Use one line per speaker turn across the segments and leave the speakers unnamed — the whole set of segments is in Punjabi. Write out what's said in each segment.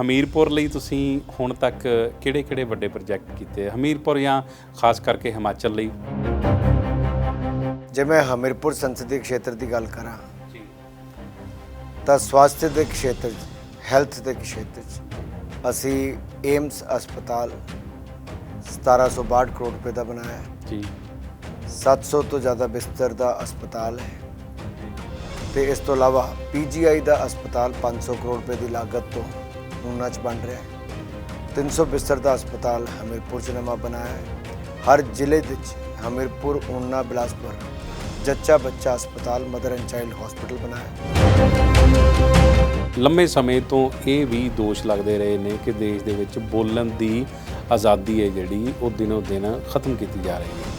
ਹਮੀਰਪੁਰ ਲਈ ਤੁਸੀਂ ਹੁਣ ਤੱਕ ਕਿਹੜੇ-ਕਿਹੜੇ ਵੱਡੇ ਪ੍ਰੋਜੈਕਟ ਕੀਤੇ? ਹਮੀਰਪੁਰ ਜਾਂ ਖਾਸ ਕਰਕੇ ਹਿਮਾਚਲ ਲਈ?
ਜੇ ਮੈਂ ਹਮੀਰਪੁਰ ਸੰਸਦੀ ਖੇਤਰ ਦੀ ਗੱਲ ਕਰਾਂ
ਜੀ।
ਤਾਂ ਸਵਾਸਥਯ ਦੇ ਖੇਤਰ 'ਚ ਹੈਲਥ ਦੇ ਖੇਤਰ 'ਚ ਅਸੀਂ ਏਮਸ ਹਸਪਤਾਲ 1762 ਕਰੋੜ ਰੁਪਏ ਦਾ ਬਣਾਇਆ ਹੈ।
ਜੀ।
700 ਤੋਂ ਜ਼ਿਆਦਾ ਬਿਸਤਰ ਦਾ ਹਸਪਤਾਲ ਹੈ। ਤੇ ਇਸ ਤੋਂ ਇਲਾਵਾ ਪੀਜੀਆਈ ਦਾ ਹਸਪਤਾਲ 500 ਕਰੋੜ ਰੁਪਏ ਦੀ ਲਾਗਤ ਤੋਂ ਊਨਾ 'ਚ ਬਣ ਰਿਹਾ ਹੈ 300 ਬਿਸਤਰ ਦਾ ਹਸਪਤਾਲ ਹਮੀਰਪੁਰ 'ਚ ਨਵਾਂ ਬਣਾਇਆ ਹੈ ਹਰ ਜ਼ਿਲ੍ਹੇ ਦੇ ਵਿੱਚ ਹਮੀਰਪੁਰ ਊਨਾ ਬਿਲਾਸਪੁਰ ਜੱਚਾ ਬੱਚਾ ਹਸਪਤਾਲ ਮਦਰ ਐਂਡ ਚਾਈਲਡ ਹਸਪੀਟਲ ਬਣਾਇਆ
ਲੰਮੇ ਸਮੇਂ ਤੋਂ ਇਹ ਵੀ ਦੋਸ਼ ਲੱਗਦੇ ਰਹੇ ਨੇ ਕਿ ਦੇਸ਼ ਦੇ ਵਿੱਚ ਬੋਲਣ ਦੀ ਆਜ਼ਾਦੀ ਹੈ ਜਿਹੜੀ ਉਹ ਦਿਨੋ ਦਿਨ ਖਤਮ ਕੀਤੀ ਜਾ ਰਹੀ ਹੈ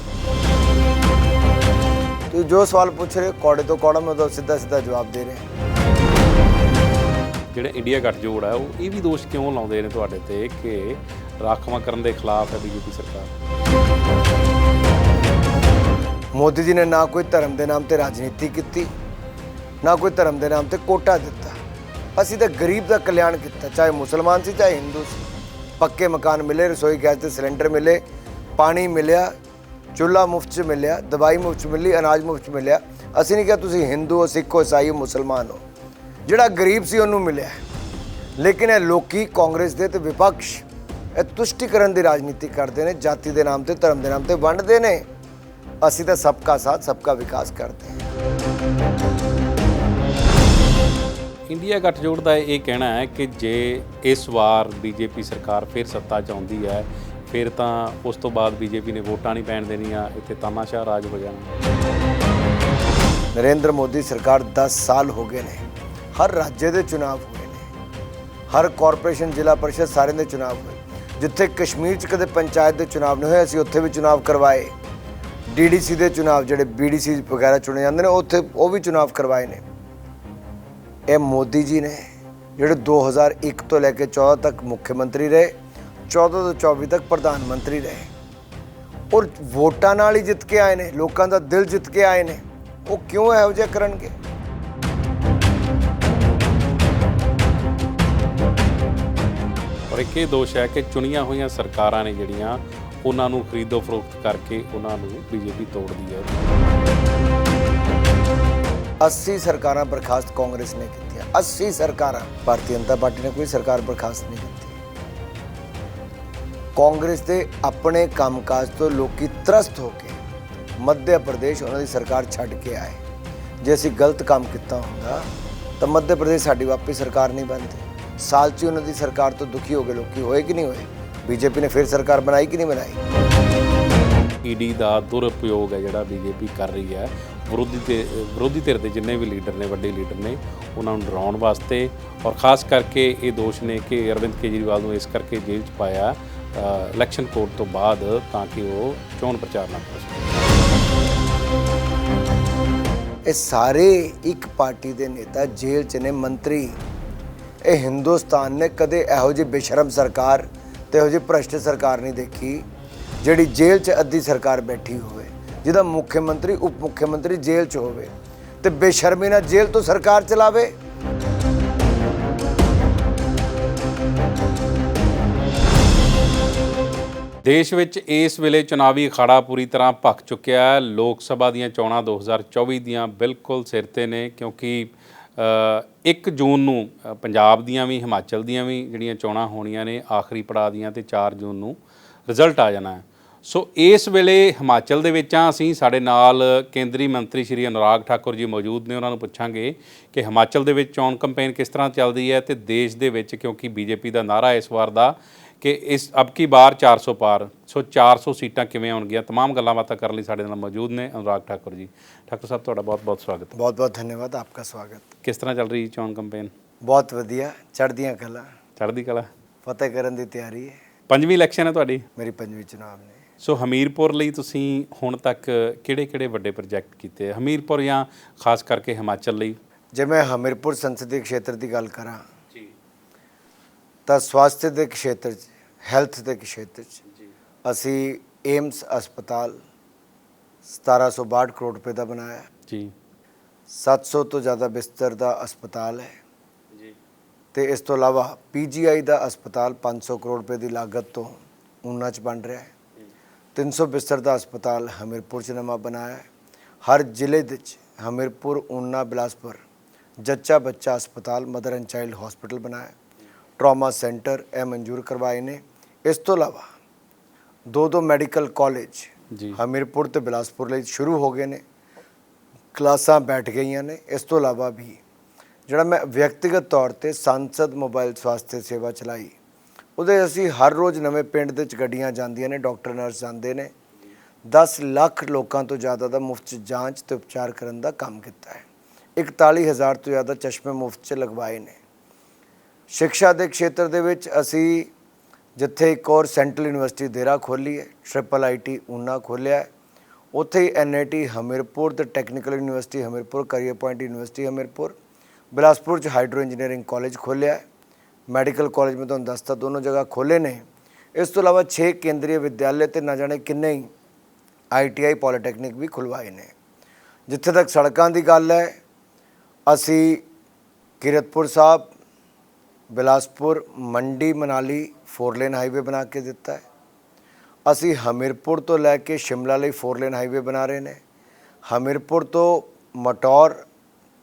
ਤੁਸੀਂ ਜੋ ਸਵਾਲ ਪੁੱਛ ਰਹੇ ਕੌੜੇ ਤੋਂ ਕੌੜਾ ਮੈਂ ਉਹਦਾ ਸਿੱਧਾ ਸਿੱਧਾ ਜਵਾਬ ਦੇ ਰਿਹਾ
ਜਿਹੜਾ ਇੰਡੀਆ ਗੱਠਜੋੜ ਹੈ ਉਹ ਇਹ ਵੀ ਦੋਸ਼ ਕਿਉਂ ਲਾਉਂਦੇ ਨੇ ਤੁਹਾਡੇ ਤੇ ਕਿ ਰਾਖਵਾਂ ਕਰਨ ਦੇ ਖਿਲਾਫ ਹੈ ਬੀਜੇਪੀ ਸਰਕਾਰ?
ਮੋਦੀ ਜੀ ਨੇ ਨਾ ਕੋਈ ਧਰਮ ਦੇ ਨਾਮ ਤੇ ਰਾਜਨੀਤੀ ਕੀਤੀ, ਨਾ ਕੋਈ ਧਰਮ ਦੇ ਨਾਮ ਤੇ ਕੋਟਾ ਦਿੱਤਾ। ਅਸੀਂ ਤਾਂ ਗਰੀਬ ਦਾ ਕਲਿਆਣ ਕੀਤਾ, ਚਾਹੇ ਮੁਸਲਮਾਨ ਸੀ, ਚਾਹੇ ਹਿੰਦੂ ਸੀ। ਪੱਕੇ ਮਕਾਨ ਮਿਲੇ, ਰਸੋਈ ਗੈਸ ਦੇ ਸਿਲੰਡਰ ਮਿਲੇ, ਪਾਣੀ ਮਿਲਿਆ, ਚੁੱਲ੍ਹਾ ਮੁਫਤ ਚ ਮਿਲਿਆ, ਦਵਾਈ ਮੁਫਤ ਚ ਮਿਲੀ, ਅਨਾਜ ਮੁਫਤ ਚ ਮਿਲਿਆ। ਅਸੀਂ ਨਹੀਂ ਕਿਹਾ ਤੁਸੀਂ ਹਿੰਦੂ ਹੋ, ਸਿੱਖ ਹੋ, ਈਸਾਈ ਹੋ, ਮੁਸਲਮਾਨ ਹੋ। ਜਿਹੜਾ ਗਰੀਬ ਸੀ ਉਹਨੂੰ ਮਿਲਿਆ ਲੇਕਿਨ ਇਹ ਲੋਕੀ ਕਾਂਗਰਸ ਦੇ ਤੇ ਵਿਪਕਸ਼ ਇਹ ਤੁਸ਼ਟੀਕਰਨ ਦੀ ਰਾਜਨੀਤੀ ਕਰਦੇ ਨੇ ਜਾਤੀ ਦੇ ਨਾਮ ਤੇ ਧਰਮ ਦੇ ਨਾਮ ਤੇ ਵੰਡਦੇ ਨੇ। ਅਸੀਂ ਤਾਂ ਸਬਕਾ ਸਾਥ ਸਬਕਾ ਵਿਕਾਸ ਕਰਦੇ ਹਾਂ।
ਇੰਡੀਆ ਗੱਠਜੋੜ ਦਾ ਇਹ ਕਹਿਣਾ ਹੈ ਕਿ ਜੇ ਇਸ ਵਾਰ ਬੀਜੇਪੀ ਸਰਕਾਰ ਫਿਰ ਸੱਤਾ 'ਚ ਆਉਂਦੀ ਹੈ ਫਿਰ ਤਾਂ ਉਸ ਤੋਂ ਬਾਅਦ ਬੀਜੇਪੀ ਨੇ ਵੋਟਾਂ ਨਹੀਂ ਪੈਣ ਦੇਣੀਆਂ ਇੱਥੇ ਤਾਨਾਸ਼ਾਹ ਰਾਜ ਹੋ ਜਾਣਾ।
ਨਰਿੰਦਰ ਮੋਦੀ ਸਰਕਾਰ 10 ਸਾਲ ਹੋ ਗਏ ਨੇ। ਹਰ ਰਾਜ ਦੇ ਚੁਣਾਵ ਹੋਏ ਨੇ। ਹਰ ਕਾਰਪੋਰੇਸ਼ਨ ਜ਼ਿਲ੍ਹਾ ਪਰਿਸ਼ਦ ਸਾਰੇ ਦੇ ਚੁਣਾਵ ਹੋਏ। ਜਿੱਥੇ ਕਸ਼ਮੀਰ 'ਚ ਕਦੇ ਪੰਚਾਇਤ ਦੇ ਚੁਣਾਵ ਨਹੀਂ ਹੋਏ, ਅਸੀਂ ਉੱਥੇ ਵੀ ਚੁਣਾਵ ਕਰਵਾਏ। ਡੀਡੀਸੀ ਦੇ ਚੁਣਾਵ ਜਿਹੜੇ ਬੀਡੀਸੀ ਵਗੈਰਾ ਚੁਣੇ ਜਾਂਦੇ ਨੇ, ਉੱਥੇ ਉਹ ਵੀ ਚੁਣਾਵ ਕਰਵਾਏ ਨੇ। ਇਹ ਮੋਦੀ ਜੀ ਨੇ, ਜਿਹੜੇ 2001 ਤੋਂ ਲੈ ਕੇ 14 ਤੱਕ ਮੁੱਖ ਮੰਤਰੀ ਰਹੇ 14 ਤੋਂ 24 ਤੱਕ ਪ੍ਰਧਾਨ ਮੰਤਰੀ ਰਹੇ। ਔਰ ਵੋਟਾਂ ਨਾਲ ਹੀ ਜਿੱਤ ਕੇ ਆਏ ਨੇ, ਲੋਕਾਂ ਦਾ ਦਿਲ ਜਿੱਤ ਕੇ ਆਏ ਨੇ। ਉਹ ਕਿਉਂ ਇਹੋ ਜਿਹਾ ਕਰਨਗੇ?
ਔਰ ਇੱਕ ਇਹ ਦੋਸ਼ ਹੈ ਕਿ ਚੁਣੀਆਂ ਹੋਈਆਂ ਸਰਕਾਰਾਂ ਨੇ ਜਿਹੜੀਆਂ ਉਹਨਾਂ ਨੂੰ ਖਰੀਦੋ ਫਰੋਖਤ ਕਰਕੇ ਉਹਨਾਂ ਨੂੰ ਬੀਜੇਪੀ ਤੋੜਦੀ ਹੈ।
80 ਸਰਕਾਰਾਂ ਬਰਖਾਸਤ ਕਾਂਗਰਸ ਨੇ ਕੀਤੀਆਂ। 80 ਸਰਕਾਰਾਂ, ਭਾਰਤੀ ਜਨਤਾ ਪਾਰਟੀ ਨੇ ਕੋਈ ਸਰਕਾਰ ਬਰਖਾਸਤ ਨਹੀਂ ਕੀਤੀ। ਕਾਂਗਰਸ ਦੇ ਆਪਣੇ ਕੰਮਕਾਜ ਤੋਂ ਲੋਕੀ ਤਰਸਤ ਹੋ ਕੇ ਮੱਧ ਪ੍ਰਦੇਸ਼ ਉਹਨਾਂ ਦੀ ਸਰਕਾਰ ਛੱਡ ਕੇ ਆਏ। ਜੇ ਅਸੀਂ ਗਲਤ ਕੰਮ ਕੀਤਾ ਹੁੰਦਾ, ਤਾਂ ਮੱਧ ਪ੍ਰਦੇਸ਼ ਸਾਡੀ ਵਾਪਸ ਸਰਕਾਰ ਨਹੀਂ ਬਣਦੀ। ਸਾਲ 'ਚ ਉਹਨਾਂ ਦੀ ਸਰਕਾਰ ਤੋਂ ਦੁਖੀ ਹੋ ਗਏ ਲੋਕੀ ਹੋਏ ਕਿ ਨਹੀਂ ਹੋਏ? ਬੀਜੇਪੀ ਨੇ ਫਿਰ ਸਰਕਾਰ ਬਣਾਈ ਕਿ ਨਹੀਂ ਬਣਾਈ?
ਈਡੀ ਦਾ ਦੁਰਉਪਯੋਗ ਹੈ ਜਿਹੜਾ ਬੀਜੇਪੀ ਕਰ ਰਹੀ ਹੈ। ਵਿਰੋਧੀ ਤੇ ਵਿਰੋਧੀ ਧਿਰ ਦੇ ਜਿੰਨੇ ਵੀ ਲੀਡਰ ਨੇ ਵੱਡੇ ਲੀਡਰ ਨੇ ਉਹਨਾਂ ਨੂੰ ਡਰਾਉਣ ਵਾਸਤੇ ਔਰ ਖਾਸ ਕਰਕੇ ਇਹ ਦੋਸ਼ ਨੇ ਕਿ ਅਰਵਿੰਦ ਕੇਜਰੀਵਾਲ ਨੂੰ ਇਸ ਕਰਕੇ ਜੇਲ੍ਹ 'ਚ ਪਾਇਆ ਇਲੈਕਸ਼ਨ ਕੋਡ ਤੋਂ ਬਾਅਦ ਤਾਂ ਕਿ ਉਹ ਚੋਣ ਪ੍ਰਚਾਰ ਨਾ ਕਰ ਸਕਣ।
ਇਹ ਸਾਰੇ ਇੱਕ ਪਾਰਟੀ ਦੇ ਨੇਤਾ ਜੇਲ੍ਹ 'ਚ ਨੇ ਮੰਤਰੀ ਇਹ ਹਿੰਦੁਸਤਾਨ ਨੇ ਕਦੇ ਇਹੋ ਜਿਹੀ ਬੇਸ਼ਰਮ ਸਰਕਾਰ ਤੇ ਇਹੋ ਜਿਹੀ ਭ੍ਰਸ਼ਟ ਸਰਕਾਰ ਨਹੀਂ ਦੇਖੀ, ਜਿਹੜੀ ਜੇਲ੍ਹ 'ਚ ਅੱਧੀ ਸਰਕਾਰ ਬੈਠੀ ਹੋਵੇ, ਜਿਹਦਾ ਮੁੱਖ ਮੰਤਰੀ, ਉਪ ਮੁੱਖ ਮੰਤਰੀ ਜੇਲ੍ਹ 'ਚ ਹੋਵੇ ਤੇ ਬੇਸ਼ਰਮੀ ਨਾਲ ਜੇਲ੍ਹ ਤੋਂ ਸਰਕਾਰ ਚਲਾਵੇ।
ਦੇਸ਼ ਵਿੱਚ ਇਸ ਵੇਲੇ ਚੁਣਾਵੀ ਅਖਾੜਾ ਪੂਰੀ ਤਰ੍ਹਾਂ ਭਖ ਚੁੱਕਿਆ ਹੈ। ਲੋਕ ਸਭਾ ਦੀਆਂ ਚੋਣਾਂ 2024 ਦੀਆਂ ਬਿਲਕੁਲ ਸਿਰ ਤੇ ਨੇ, ਕਿਉਂਕਿ 1 ਜੂਨ ਨੂੰ ਪੰਜਾਬ ਦੀਆਂ ਵੀ, ਹਿਮਾਚਲ ਦੀਆਂ ਵੀ ਜਿਹੜੀਆਂ ਚੋਣਾਂ ਹੋਣੀਆਂ ਨੇ, ਆਖਰੀ ਪੜਾਅ ਦੀਆਂ ਤੇ 4 ਜੂਨ ਨੂੰ ਰਿਜ਼ਲਟ ਆ ਜਾਣਾ ਹੈ। ਸੋ ਇਸ ਵੇਲੇ ਹਿਮਾਚਲ ਦੇ ਵਿੱਚ ਆ ਅਸੀਂ, ਸਾਡੇ ਨਾਲ ਕੇਂਦਰੀ ਮੰਤਰੀ ਸ਼੍ਰੀ ਅਨੁਰਾਗ ਠਾਕੁਰ ਜੀ ਮੌਜੂਦ ਨੇ, ਉਹਨਾਂ ਨੂੰ ਪੁੱਛਾਂਗੇ ਕਿ ਹਿਮਾਚਲ ਦੇ ਵਿੱਚ ਚੋਣ ਕੰਪੇਨ ਕਿਸ ਤਰ੍ਹਾਂ ਚੱਲਦੀ ਹੈ ਤੇ ਦੇਸ਼ ਦੇ ਵਿੱਚ ਕਿਉਂਕਿ ਬੀਜੇਪੀ ਦਾ ਨਾਰਾ ਇਸ ਵਾਰ ਦਾ ਕਿ ਇਸ ਅਬ ਕੀ ਬਾਰ 400 ਪਾਰ ਸੋ 400 ਸੀਟਾਂ ਕਿਵੇਂ ਆਉਣਗੀਆਂ तमाम ਗੱਲਾਂ ਬਾਤਾਂ ਕਰਨ ਲਈ ਸਾਡੇ ਨਾਲ ਮੌਜੂਦ ਨੇ ਅਨੁਰਾਗ ਠਾਕੁਰ ਜੀ ਠਾਕੁਰ ਸਾਹਿਬ ਤੁਹਾਡਾ ਬਹੁਤ-ਬਹੁਤ ਸਵਾਗਤ ਹੈ
ਬਹੁਤ ਬਹੁਤ ਧੰਨਵਾਦ ਆਪਕਾ ਸਵਾਗਤ
ਕਿਸ ਤਰ੍ਹਾਂ ਚੱਲ ਰਹੀ ਚੋਣ ਕੈਂਪੇਨ
ਬਹੁਤ ਵਧੀਆ ਚੜ੍ਹਦੀਆਂ ਕਲਾ
ਚੜ੍ਹਦੀ ਕਲਾ
ਫਤਿਹ ਕਰਨ ਦੀ ਤਿਆਰੀ ਹੈ
ਪੰਜਵੀਂ ਇਲੈਕਸ਼ਨ ਹੈ ਤੁਹਾਡੀ
ਮੇਰੀ ਪੰਜਵੀਂ ਚੁਣਾਵ ਨੇ
ਸੋ ਹਮੀਰਪੁਰ ਲਈ ਤੁਸੀਂ ਹੁਣ ਤੱਕ ਕਿਹੜੇ-ਕਿਹੜੇ ਵੱਡੇ ਪ੍ਰੋਜੈਕਟ ਕੀਤੇ ਹਮੀਰਪੁਰ ਜਾਂ ਖਾਸ ਕਰਕੇ ਹਿਮਾਚਲ ਲਈ
ਜੇ ਮੈਂ ਹਮੀਰਪੁਰ ਸੰਸਦੀ ਖੇਤਰ ਦੀ ਗੱਲ ਕਰਾਂ
ਜੀ
ਤਾਂ ਸਵਾਸਥਯ ਦੇ ਖੇਤਰ 'ਚ ਹੈਲਥ ਦੇ ਖੇਤਰ 'ਚ ਅਸੀਂ ਏਮਸ ਹਸਪਤਾਲ 1762 ਕਰੋੜ ਰੁਪਏ ਦਾ ਬਣਾਇਆ।
ਜੀ।
700 ਤੋਂ ਜ਼ਿਆਦਾ ਬਿਸਤਰ ਦਾ ਹਸਪਤਾਲ ਹੈ।
ਜੀ।
ਤੇ ਇਸ ਤੋਂ ਇਲਾਵਾ ਪੀਜੀਆਈ ਦਾ ਹਸਪਤਾਲ 500 ਕਰੋੜ ਰੁਪਏ ਦੀ ਲਾਗਤ ਤੋਂ ਊਨਾ 'ਚ ਬਣ ਰਿਹਾ ਹੈ। 300 ਬਿਸਤਰ ਦਾ ਹਸਪਤਾਲ ਹਮੀਰਪੁਰ 'ਚ ਨਵਾਂ ਬਣਾਇਆ ਹੈ। ਹਰ ਜ਼ਿਲ੍ਹੇ ਦੇ ਵਿੱਚ ਹਮੀਰਪੁਰ ਊਨਾ ਬਿਲਾਸਪੁਰ ਜੱਚਾ ਬੱਚਾ ਹਸਪਤਾਲ ਮਦਰ ਐਂਡ ਚਾਈਲਡ ਹਸਪੀਟਲ ਬਣਾਇਆ। ਟਰਾਮਾ ਸੈਂਟਰ ਇਹ ਮਨਜ਼ੂਰ ਕਰਵਾਏ ਨੇ। ਇਸ ਤੋਂ ਇਲਾਵਾ ਦੋ ਦੋ ਮੈਡੀਕਲ ਕਾਲਜ
ਜੀ।
ਹਮੀਰਪੁਰ ਤੇ ਬਿਲਾਸਪੁਰ ਲਈ ਸ਼ੁਰੂ ਹੋ ਗਏ ਨੇ। ਕਲਾਸਾਂ ਬੈਠ ਗਈਆਂ ਨੇ। ਇਸ ਤੋਂ ਇਲਾਵਾ ਵੀ ਜਿਹੜਾ ਮੈਂ ਵਿਅਕਤੀਗਤ ਤੌਰ ਤੇ ਸੰਸਦ ਮੋਬਾਈਲ ਸਵਾਸਥਯ ਸੇਵਾ ਚਲਾਈ ਉਹਦੇ ਅਸੀਂ ਹਰ ਰੋਜ਼ ਨਵੇਂ ਪਿੰਡ ਦੇ ਵਿੱਚ ਗੱਡੀਆਂ ਜਾਂਦੀਆਂ ਨੇ ਡਾਕਟਰ ਨਰਸ ਜਾਂਦੇ ਨੇ। 10 ਲੱਖ ਲੋਕਾਂ ਤੋਂ ਜ਼ਿਆਦਾ ਦਾ ਮੁਫਤ 'ਚ ਜਾਂਚ ਤੇ ਉਪਚਾਰ ਕਰਨ ਦਾ ਕੰਮ ਕੀਤਾ ਹੈ। 41000 ਤੋਂ ਜ਼ਿਆਦਾ ਚਸ਼ਮੇ ਮੁਫਤ 'ਚ ਲਗਵਾਏ ਨੇ। ਸਿੱਖਿਆ ਦੇ ਖੇਤਰ ਦੇ ਵਿੱਚ ਅਸੀਂ ਜਿੱਥੇ ਇੱਕ ਹੋਰ ਸੈਂਟਰਲ ਯੂਨੀਵਰਸਿਟੀ ਦੇਰਾ ਖੋਲੀ ਹੈ ਟ੍ਰਿਪਲ ਆਈਟੀ ਊਨਾ ਖੋਲਿਆ ਹੈ। ਉੱਥੇ ਹੀ ਐਨਆਈਟੀ ਹਮੀਰਪੁਰ ਤੇ technical university Hamirpur career point university Hamirpur, Bilaspur ਚ ਹਾਈਡਰੋ ਇੰਜੀਨੀਅਰਿੰਗ ਕਾਲਜ ਖੋਲਿਆ ਹੈ। ਮੈਡੀਕਲ ਕਾਲਜ ਮੈਂ ਤੁਹਾਨੂੰ ਦੱਸਤਾ, ਦੋਨੋਂ ਜਗ੍ਹਾ ਖੋਲੇ ਨੇ। ਇਸ ਤੋਂ ਇਲਾਵਾ 6 ਕੇਂਦਰੀ ਵਿਦਿਆਲੇ ਤੇ ਨਾ ਜਾਣੇ ਕਿੰਨੇ ਹੀ ਆਈਟੀਆਈ ਪੋਲੀਟੈਕਨਿਕ ਵੀ ਖੁਲਵਾਏ ਨੇ। ਜਿੱਥੇ ਤੱਕ ਸੜਕਾਂ ਦੀ ਗੱਲ ਹੈ, ਅਸੀਂ ਕਿਰਤਪੁਰ ਸਾਹਿਬ ਬਿਲਾਸਪੁਰ ਮੰਡੀ ਮਨਾਲੀ ਫੋਰ ਲੇਨ ਹਾਈਵੇ ਬਣਾ ਕੇ ਦਿੱਤਾ ਹੈ। ਅਸੀਂ ਹਮੀਰਪੁਰ ਤੋਂ ਲੈ ਕੇ ਸ਼ਿਮਲਾ ਲਈ ਫੋਰ ਲੇਨ ਹਾਈਵੇ ਬਣਾ ਰਹੇ ਨੇ। ਹਮੀਰਪੁਰ ਤੋਂ ਮਟੌਰ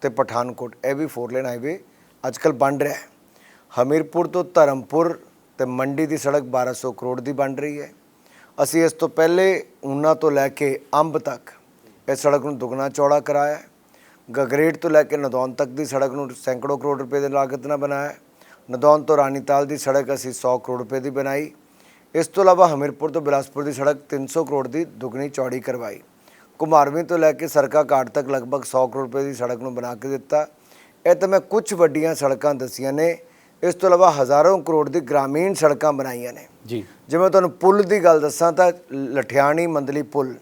ਤੇ ਪਠਾਨਕੋਟ, ਇਹ ਵੀ ਫੋਰ ਲੇਨ ਹਾਈਵੇ ਅੱਜਕੱਲ ਬਣ ਰਿਹਾ ਹੈ। ਹਮੀਰਪੁਰ ਤੋਂ ਧਰਮਪੁਰ ਤੇ ਮੰਡੀ ਦੀ ਸੜਕ 1200 ਕਰੋੜ ਦੀ ਬਣ ਰਹੀ ਹੈ। ਅਸੀਂ ਇਸ ਤੋਂ ਪਹਿਲੇ ਊਨਾ ਤੋਂ ਲੈ ਕੇ ਅੰਬ ਤੱਕ ਇਸ ਸੜਕ ਨੂੰ ਦੁੱਗਣਾ ਚੌੜਾ ਕਰਾਇਆ ਹੈ। ਗਗਰੇਟ ਤੋਂ ਲੈ ਕੇ ਨਦੌਨ ਤੱਕ ਦੀ ਸੜਕ ਨੂੰ ਸੈਂਕੜੋ ਕਰੋੜ ਰੁਪਏ ਦੇ ਲਾਗਤ ਨਾਲ ਬਣਾਇਆ ਨਦੌਨ ਤੋਂ ਰਾਨੀਤਾਲ ਦੀ ਸੜਕ ਅਸੀਂ 100 ਕਰੋੜ ਰੁਪਏ ਦੀ ਬਣਾਈ। ਇਸ ਤੋਂ ਇਲਾਵਾ ਹਮੀਰਪੁਰ ਤੋਂ ਬਿਲਾਸਪੁਰ ਦੀ ਸੜਕ 300 ਕਰੋੜ ਦੀ ਦੁੱਗਣੀ ਚੌੜੀ ਕਰਵਾਈ। ਕੁਮਾਰਵੀਂ ਤੋਂ ਲੈ ਕੇ ਸਰਕਾ ਘਾਟ ਤੱਕ ਲਗਭਗ 100 ਕਰੋੜ ਰੁਪਏ ਦੀ ਸੜਕ ਨੂੰ ਬਣਾ ਕੇ ਦਿੱਤਾ। ਇਹ ਤਾਂ ਮੈਂ ਕੁਝ ਵੱਡੀਆਂ ਸੜਕਾਂ ਦੱਸੀਆਂ ਨੇ। ਇਸ ਤੋਂ ਇਲਾਵਾ ਹਜ਼ਾਰਾਂ ਕਰੋੜ ਦੀ ਗ੍ਰਾਮੀਣ ਸੜਕਾਂ ਬਣਾਈਆਂ ਨੇ।
ਜੀ।
ਜਿਵੇਂ ਤੁਹਾਨੂੰ ਪੁਲ ਦੀ ਗੱਲ ਦੱਸਾਂ ਤਾਂ ਲਠਿਆਣੀ ਮੰਦਲੀ ਪੁਲ।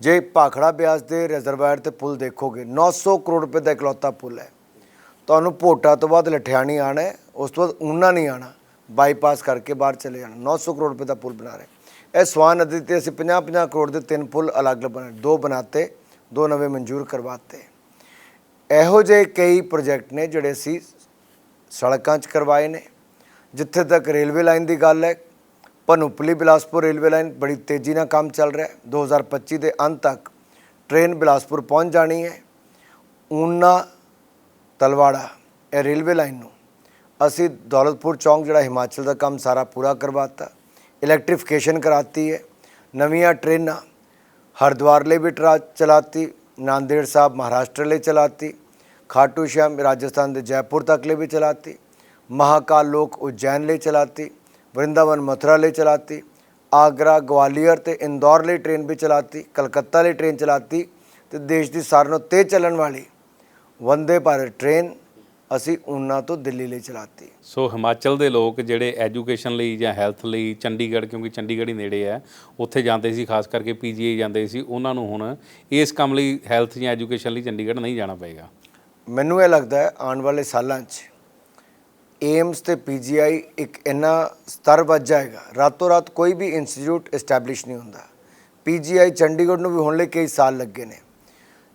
ਜੇ ਭਾਖੜਾ ਬਿਆਸ ਦੇ ਰਿਜ਼ਰਵਾਇਰ ਤੇ ਪੁਲ ਦੇਖੋਗੇ 900 ਕਰੋੜ ਰੁਪਏ ਦਾ ਇਕਲੌਤਾ ਪੁਲ ਹੈ। ਤੁਹਾਨੂੰ ਭੋਟਾ ਤੋਂ ਬਾਅਦ ਲਠਿਆਣੀ ਆਣਾ ਹੈ, ਉਸ ਤੋਂ ਬਾਅਦ ਊਨਾ ਨਹੀਂ ਆਣਾ ਬਾਈਪਾਸ ਕਰਕੇ ਬਾਹਰ ਚਲੇ ਜਾਣਾ। 900 ਕਰੋੜ ਰੁਪਏ ਦਾ ਪੁਲ ਬਣਾ ਰਹੇ ਇਹ ਸਵਾਨ ਨਦੀ ਤੇ ਅਸੀਂ 50-50 ਕਰੋੜ ਦੇ ਤਿੰਨ ਪੁਲ ਅਲੱਗ-ਅਲੱਗ ਬਣਾਏ ਦੋ ਬਣਾਤੇ, ਦੋ ਨਵੇਂ ਮਨਜ਼ੂਰ ਕਰਵਾਤੇ। ਇਹੋ ਜਿਹੇ ਕਈ ਪ੍ਰੋਜੈਕਟ ਨੇ ਜਿਹੜੇ ਅਸੀਂ ਸੜਕਾਂ 'ਚ ਕਰਵਾਏ ਨੇ। ਜਿੱਥੇ ਤੱਕ ਰੇਲਵੇ ਲਾਈਨ ਦੀ ਗੱਲ ਹੈ ਪਨੂਪਲੀ ਬਿਲਾਸਪੁਰ ਰੇਲਵੇ ਲਾਈਨ ਬੜੀ ਤੇਜ਼ੀ ਨਾਲ ਕੰਮ ਚੱਲ ਰਿਹਾ ਹੈ। 2025 ਦੇ ਅੰਤ ਤੱਕ ਟ੍ਰੇਨ ਬਿਲਾਸਪੁਰ ਪਹੁੰਚ ਜਾਣੀ ਹੈ। ਊਨਾ ਤਲਵਾੜਾ, ਇਹ ਰੇਲਵੇ ਲਾਈਨ ਨੂੰ। ਅਸੀਂ ਦੌਲਤਪੁਰ ਚੌਂਕ, ਜਿਹੜਾ ਹਿਮਾਚਲ ਦਾ ਕੰਮ ਸਾਰਾ ਪੂਰਾ ਕਰਵਾਤਾ ਇਲੈਕਟ੍ਰੀਫਿਕੇਸ਼ਨ ਕਰਾਤੀ ਹੈ, ਨਵੀਆਂ ਟ੍ਰੇਨਾਂ ਹਰਿਦੁਆਰ ਲਈ ਵੀ ਟਰਾ, ਚਲਾਤੀ, ਨਾਂਦੇੜ ਸਾਹਿਬ ਮਹਾਰਾਸ਼ਟਰ ਲਈ ਚਲਾਤੀ, ਖਾਟੂ ਸ਼ਾਮ ਰਾਜਸਥਾਨ ਦੇ ਜੈਪੁਰ ਤੱਕ ਲਈ ਵੀ ਚਲਾਤੀ, ਮਹਾਕਾਲ ਲੋਕ ਉਜੈਨ ਲਈ ਚਲਾਤੀ, ਵਰਿੰਦਾਵਨ ਮਥੁਰਾ ਲਈ ਚਲਾਤੀ, ਆਗਰਾ, ਗਵਾਲੀਅਰ ਤੇ ਇੰਦੌਰ ਲਈ ਟ੍ਰੇਨ ਵੀ ਚਲਾਤੀ, ਕਲਕੱਤਾ ਲਈ ਟ੍ਰੇਨ ਚਲਾਤੀ ਤੇ ਦੇਸ਼ ਦੀ ਸਾਰਿਆਂ ਨਾਲੋਂ ਤੇਜ਼ ਚੱਲਣ ਵਾਲੀ ਵੰਦੇ ਭਾਰਤ ਟ੍ਰੇਨ ਅਸੀਂ ਊਨਾ ਤੋਂ ਦਿੱਲੀ ਲਈ ਚਲਾਤੀ।
ਸੋ ਹਿਮਾਚਲ ਦੇ ਲੋਕ ਜਿਹੜੇ ਐਜੂਕੇਸ਼ਨ ਲਈ ਜਾਂ ਹੈਲਥ ਲਈ ਚੰਡੀਗੜ੍ਹ ਕਿਉਂਕਿ ਚੰਡੀਗੜ੍ਹ ਹੀ ਨੇੜੇ ਹੈ ਉੱਥੇ ਜਾਂਦੇ ਸੀ ਖਾਸ ਕਰਕੇ ਪੀਜੀਆਈ ਜਾਂਦੇ ਸੀ ਉਹਨਾਂ ਨੂੰ ਹੁਣ ਇਸ ਕੰਮ ਲਈ ਹੈਲਥ ਜਾਂ ਐਜੂਕੇਸ਼ਨ ਲਈ ਚੰਡੀਗੜ੍ਹ ਨਹੀਂ ਜਾਣਾ ਪਏਗਾ।
ਮੈਨੂੰ ਇਹ ਲੱਗਦਾ ਹੈ ਆਉਣ ਵਾਲੇ ਸਾਲਾਂ 'ਚ ਏਮਸ ਤੇ ਪੀਜੀਆਈ ਇੱਕ ਇੰਨਾ ਸਤਰ ਵੱਜ ਜਾਏਗਾ। ਰਾਤੋਂ ਰਾਤ ਕੋਈ ਵੀ ਇੰਸਟੀਚਿਊਟ ਐਸਟੈਬਲਿਸ਼ ਨਹੀਂ ਹੁੰਦਾ। ਪੀਜੀਆਈ ਚੰਡੀਗੜ੍ਹ ਨੂੰ ਵੀ ਹੋਣ ਲਈ ਕਈ ਸਾਲ ਲੱਗੇ ਨੇ।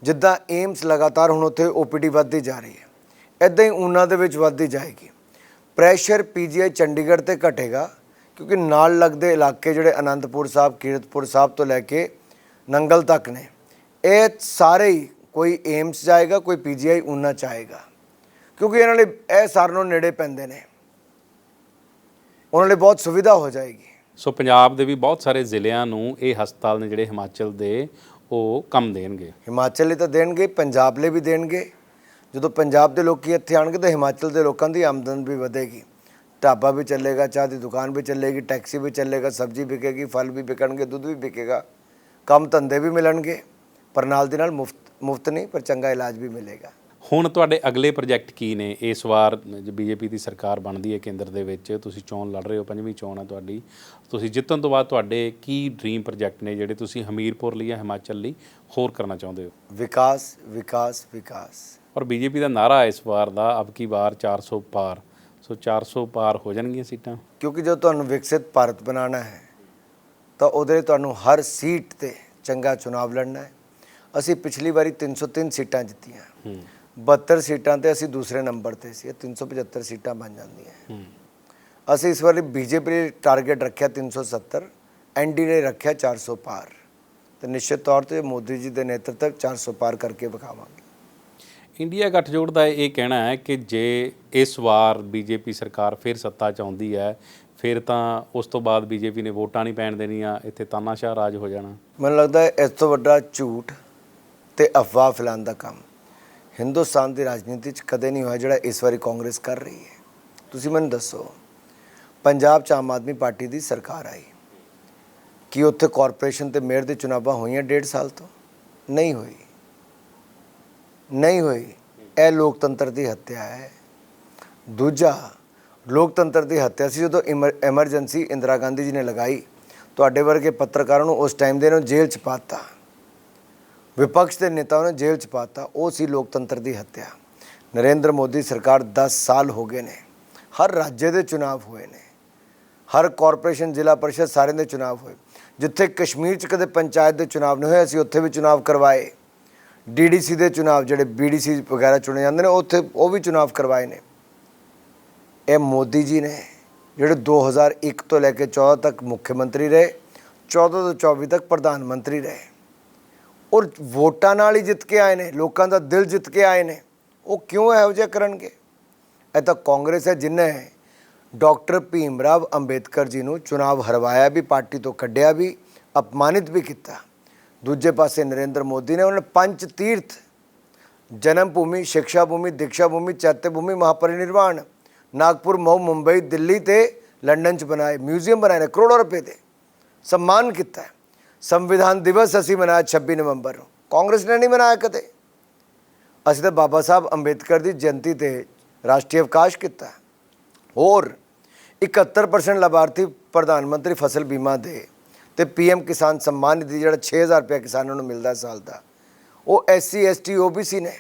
ਜਿੱਦਾਂ ਏਮਸ ਲਗਾਤਾਰ ਹੁਣ ਉੱਥੇ ਓਪੀਡੀ ਵੱਧਦੀ ਜਾ ਰਹੀ ਹੈ। ਇਦਾਂ ਹੀ ਊਨਾ ਦੇ ਵਿੱਚ ਵੱਧਦੀ ਜਾਏਗੀ। ਪ੍ਰੈਸ਼ਰ ਪੀਜੀਆਈ ਚੰਡੀਗੜ੍ਹ ਤੇ ਘਟੇਗਾ ਕਿਉਂਕਿ ਨਾਲ ਲੱਗਦੇ ਇਲਾਕੇ ਜਿਹੜੇ ਅਨੰਦਪੁਰ ਸਾਹਿਬ, ਕੀਰਤਪੁਰ ਸਾਹਿਬ ਤੋਂ ਲੈ ਕੇ ਨੰਗਲ ਤੱਕ ਨੇ। ਇਹ ਸਾਰੇ ਹੀ ਕੋਈ ਏਮਸ ਜਾਏਗਾ, ਕੋਈ ਪੀਜੀਆਈ ਊਨਾ ਚਾਹੇਗਾ ਕਿਉਂਕਿ ਇਹਨਾਂ ਲਈ ਇਹ ਸਾਰਿਆਂ ਨੂੰ ਨੇੜੇ ਪੈਂਦੇ ਨੇ। ਉਹਨਾਂ ਲਈ ਬਹੁਤ ਸੁਵਿਧਾ ਹੋ ਜਾਏਗੀ।
ਸੋ ਪੰਜਾਬ ਦੇ ਵੀ ਬਹੁਤ ਸਾਰੇ ਜ਼ਿਲ੍ਹਿਆਂ ਨੂੰ ਇਹ ਹਸਪਤਾਲ ਨੇ ਜਿਹੜੇ ਹਿਮਾਚਲ ਦੇ ਉਹ ਕੰਮ ਦੇਣਗੇ।
ਹਿਮਾਚਲ ਲਈ ਤਾਂ ਦੇਣਗੇ, ਪੰਜਾਬ ਲਈ ਵੀ ਦੇਣਗੇ। ਜਦੋਂ ਪੰਜਾਬ ਦੇ ਲੋਕੀ ਇੱਥੇ ਆਣਗੇ ਤਾਂ ਹਿਮਾਚਲ ਦੇ ਲੋਕਾਂ ਦੀ ਆਮਦਨ ਵੀ ਵਧੇਗੀ। ਢਾਬਾ ਵੀ ਚੱਲੇਗਾ, ਚਾਹ ਦੀ ਦੁਕਾਨ ਵੀ ਚੱਲੇਗੀ, ਟੈਕਸੀ ਵੀ ਚੱਲੇਗਾ, ਸਬਜ਼ੀ ਵਿਕੇਗੀ, ਫਲ ਵੀ ਵਿਕਣਗੇ, ਦੁੱਧ ਵੀ ਵਿਕੇਗਾ। ਕੰਮ ਧੰਦੇ ਵੀ ਮਿਲਣਗੇ, ਪਰ ਨਾਲ ਦੀ ਨਾਲ ਮੁਫਤ ਮੁਫਤ ਨਹੀਂ, ਪਰ ਚੰਗਾ ਇਲਾਜ ਵੀ ਮਿਲੇਗਾ।
ਹੁਣ ਤੁਹਾਡੇ ਅਗਲੇ ਪ੍ਰੋਜੈਕਟ ਕੀ ਨੇ? ਇਸ ਵਾਰ ਬੀਜੇਪੀ ਦੀ ਸਰਕਾਰ ਬਣਦੀ ਹੈ ਕੇਂਦਰ ਦੇ ਵਿੱਚ। ਤੁਸੀਂ ਚੋਣ ਲੜ ਰਹੇ ਹੋ ਪੰਜਵੀਂ ਚੋਣ ਹੈ ਤੁਹਾਡੀ। ਤੁਸੀਂ ਜਿੱਤਣ ਤੋਂ ਬਾਅਦ ਤੁਹਾਡੇ ਕੀ ਡ੍ਰੀਮ ਪ੍ਰੋਜੈਕਟ ਨੇ ਜਿਹੜੇ ਤੁਸੀਂ ਹਮੀਰਪੁਰ ਲਈ ਜਾਂ ਹਿਮਾਚਲ ਲਈ ਹੋਰ ਕਰਨਾ ਚਾਹੁੰਦੇ ਹੋ?
ਵਿਕਾਸ ਵਿਕਾਸ ਵਿਕਾਸ।
ਔਰ ਬੀਜੇਪੀ ਦਾ ਨਾਰਾ ਇਸ ਵਾਰ ਦਾ ਅਬ ਕੀ ਵਾਰ 400 ਪਾਰ। ਸੋ 400 ਪਾਰ ਹੋ ਜਾਣਗੀਆਂ ਸੀਟਾਂ।
ਕਿਉਂਕਿ ਜਦੋਂ ਤੁਹਾਨੂੰ ਵਿਕਸਿਤ ਭਾਰਤ ਬਣਾਉਣਾ ਹੈ ਤਾਂ ਉਹਦੇ ਲਈ ਤੁਹਾਨੂੰ ਹਰ ਸੀਟ ਤੇ ਚੰਗਾ ਚੁਣਾਵ ਲੜਨਾ ਹੈ। ਅਸੀਂ ਪਿਛਲੀ ਵਾਰੀ 303 ਸੀਟਾਂ ਜਿੱਤੀਆਂ।
ਹੂੰ।
72 ਸੀਟਾਂ ਤੇ ਅਸੀਂ ਦੂਸਰੇ ਨੰਬਰ ਤੇ ਸੀ ਇਹ 375 ਸੀਟਾਂ ਬਣ ਜਾਂਦੀਆਂ।
ਹੂੰ
ਅਸੀਂ ਇਸ ਵਾਰੀ ਬੀਜੇਪੀ ਨੇ ਟਾਰਗੇਟ ਰੱਖਿਆ 370 ਐਨਡੀ ਨੇ ਰੱਖਿਆ 400 ਪਾਰ। ਤੇ ਨਿਸ਼ਚਿਤ ਤੌਰ ਤੇ ਮੋਦੀ ਜੀ ਦੇ ਨੇਤਰਤਵ 400 ਪਾਰ ਕਰਕੇ ਵਿਖਾਵਾਂਗੇ।
ਇੰਡੀਆ ਗੱਠਜੋੜ ਦਾ ਇਹ ਕਹਿਣਾ ਹੈ ਕਿ ਜੇ ਇਸ ਵਾਰ ਬੀਜੇਪੀ ਸਰਕਾਰ ਫਿਰ ਸੱਤਾ 'ਚ ਆਉਂਦੀ ਹੈ ਫਿਰ ਤਾਂ ਉਸ ਤੋਂ ਬਾਅਦ ਬੀਜੇਪੀ ਨੇ ਵੋਟਾਂ ਨਹੀਂ ਪੈਣ ਦੇਣੀਆਂ ਇੱਥੇ ਤਾਨਾਸ਼ਾਹ ਰਾਜ ਹੋ ਜਾਣਾ।
ਮੈਨੂੰ ਲੱਗਦਾ ਇਸ ਤੋਂ ਵੱਡਾ ਝੂਠ ਤੇ ਅਫਵਾਹ ਫੈਲਾਉਣ ਦਾ ਕੰਮ। ਹਿੰਦੁਸਤਾਨ ਦੀ ਰਾਜਨੀਤੀ 'ਚ ਕਦੇ ਨਹੀਂ ਹੋਇਆ ਜਿਹੜਾ ਇਸ ਵਾਰੀ ਕਾਂਗਰਸ ਕਰ ਰਹੀ ਹੈ। ਤੁਸੀਂ ਮੈਨੂੰ ਦੱਸੋ, ਪੰਜਾਬ 'ਚ ਆਮ ਆਦਮੀ ਪਾਰਟੀ ਦੀ ਸਰਕਾਰ ਆਈ। ਕੀ ਉੱਥੇ ਕਾਰਪੋਰੇਸ਼ਨ ਤੇ ਮੇਅਰ ਦੇ ਚੁਣਾਵਾਂ ਹੋਈਆਂ ਡੇਢ ਸਾਲ ਤੋਂ? ਨਹੀਂ ਹੋਈ। ਨਹੀਂ ਹੋਈ। ਇਹ ਲੋਕਤੰਤਰ ਦੀ ਹੱਤਿਆ ਹੈ। ਦੂਜਾ, ਲੋਕਤੰਤਰ ਦੀ ਹੱਤਿਆ ਸੀ ਜਦੋਂ ਇਮਰ- ਐਮਰਜੈਂਸੀ ਇੰਦਰਾ ਗਾਂਧੀ ਜੀ ਨੇ ਲਗਾਈ। ਤੁਹਾਡੇ ਵਰਗੇ ਪੱਤਰਕਾਰਾਂ ਨੂੰ ਉਸ ਟਾਈਮ ਦੇ ਨੂੰ ਜੇਲ੍ਹ ਚ ਪਾਤਾ। ਵਿਪਕਸ਼ ਦੇ ਨੇਤਾਵਾਂ ਨੂੰ ਜੇਲ੍ਹ ਚ ਪਾਤਾ, ਉਹ ਸੀ ਲੋਕਤੰਤਰ ਦੀ ਹੱਤਿਆ। ਨਰਿੰਦਰ ਮੋਦੀ ਸਰਕਾਰ 10 ਸਾਲ ਹੋ ਗਏ ਨੇ, ਹਰ ਰਾਜ ਦੇ ਚੁਣਾਵ ਹੋਏ ਨੇ। ਹਰ ਕਾਰਪੋਰੇਸ਼ਨ, ਜ਼ਿਲ੍ਹਾ ਪਰਿਸ਼ਦ ਸਾਰੇ ਦੇ ਚੁਣਾਵ ਹੋਏ। ਜਿੱਥੇ ਕਸ਼ਮੀਰ ਚ ਕਦੇ ਪੰਚਾਇਤ ਦੇ ਚੁਣਾਵ ਨਹੀਂ ਹੋਏ, ਅਸੀਂ ਉੱਥੇ ਵੀ ਚੁਣਾਵ ਕਰਵਾਏ। ਡੀਡੀਸੀ ਦੇ ਚੁਣਾਵ ਜਿਹੜੇ ਬੀਡੀਸੀ ਵਗੈਰਾ ਚੁਣੇ ਜਾਂਦੇ ਨੇ ਉੱਥੇ ਉਹ ਵੀ ਚੁਣਾਵ ਕਰਵਾਏ ਨੇ। ਇਹ ਮੋਦੀ ਜੀ ਨੇ, ਜਿਹੜੇ 2001 ਤੋਂ ਲੈ ਕੇ 14 ਤੱਕ ਮੁੱਖ ਮੰਤਰੀ ਰਹੇ 14 ਤੋਂ 24 ਤੱਕ ਪ੍ਰਧਾਨ ਮੰਤਰੀ ਰਹੇ। ਔਰ ਵੋਟਾਂ ਨਾਲ ਹੀ ਜਿੱਤ ਕੇ ਆਏ ਨੇ ਲੋਕਾਂ ਦਾ ਦਿਲ ਜਿੱਤ ਕੇ ਆਏ ਨੇ ਉਹ ਕਿਉਂ ਇਹੋ ਜਿਹਾ ਕਰਨਗੇ ਇਹ ਤਾਂ ਕਾਂਗਰਸ ਹੈ ਜਿਨੇ ਡਾਕਟਰ ਭੀਮ ਰਾਵ ਅੰਬੇਦਕਰ ਜੀ ਨੂੰ ਚੁਣਾਵ ਹਰਵਾਇਆ ਵੀ ਪਾਰਟੀ ਤੋਂ ਕੱਢਿਆ ਵੀ ਅਪਮਾਨਿਤ ਵੀ ਕੀਤਾ ਦੂਜੇ ਪਾਸੇ ਨਰਿੰਦਰ ਮੋਦੀ ਨੇ ਉਹਨਾਂ ਨੇ ਪੰਜ ਤੀਰਥ ਜਨਮ ਭੂਮੀ ਸਿੱਖਿਆ ਭੂਮੀ ਦੀਕਸ਼ਾ ਭੂਮੀ ਚੈਤਿਆ ਭੂਮੀ ਮਹਾਪਰਿਨਿਰਵਾਣ ਨਾਗਪੁਰ ਮਹੂ ਮੁੰਬਈ ਦਿੱਲੀ ਤੇ ਲੰਡਨ ਚ ਬਣਾਏ ਮਿਊਜ਼ੀਅਮ ਬਣਾਏ ਨੇ ਕਰੋੜਾਂ ਰੁਪਏ ਦੇ ਸਨਮਾਨ ਕੀਤਾ ਹੈ। ਸੰਵਿਧਾਨ ਦਿਵਸ ਅਸੀਂ ਮਨਾਇਆ 26 ਨਵੰਬਰ ਨੂੰ। ਕਾਂਗਰਸ ਨੇ ਨਹੀਂ ਮਨਾਇਆ ਕਦੇ। ਅਸੀਂ ਤਾਂ ਬਾਬਾ ਸਾਹਿਬ ਅੰਬੇਦਕਰ ਦੀ ਜਯੰਤੀ ਤੇ ਰਾਸ਼ਟਰੀ ਅਵਕਾਸ਼ ਕੀਤਾ। ਹੋਰ 71% ਲਾਭਾਰਥੀ ਪ੍ਰਧਾਨ ਮੰਤਰੀ ਫਸਲ ਬੀਮਾ ਦੇ ਤੇ ਪੀਐਮ ਕਿਸਾਨ ਸਨਮਾਨ ਨਿਧੀ ਜਿਹੜਾ 6000 ਰੁਪਏ ਕਿਸਾਨਾਂ ਨੂੰ ਮਿਲਦਾ ਸਾਲ ਦਾ, ਉਹ ਐਸਸੀ ਐਸਟੀ ਓਬੀਸੀ ਨੇ।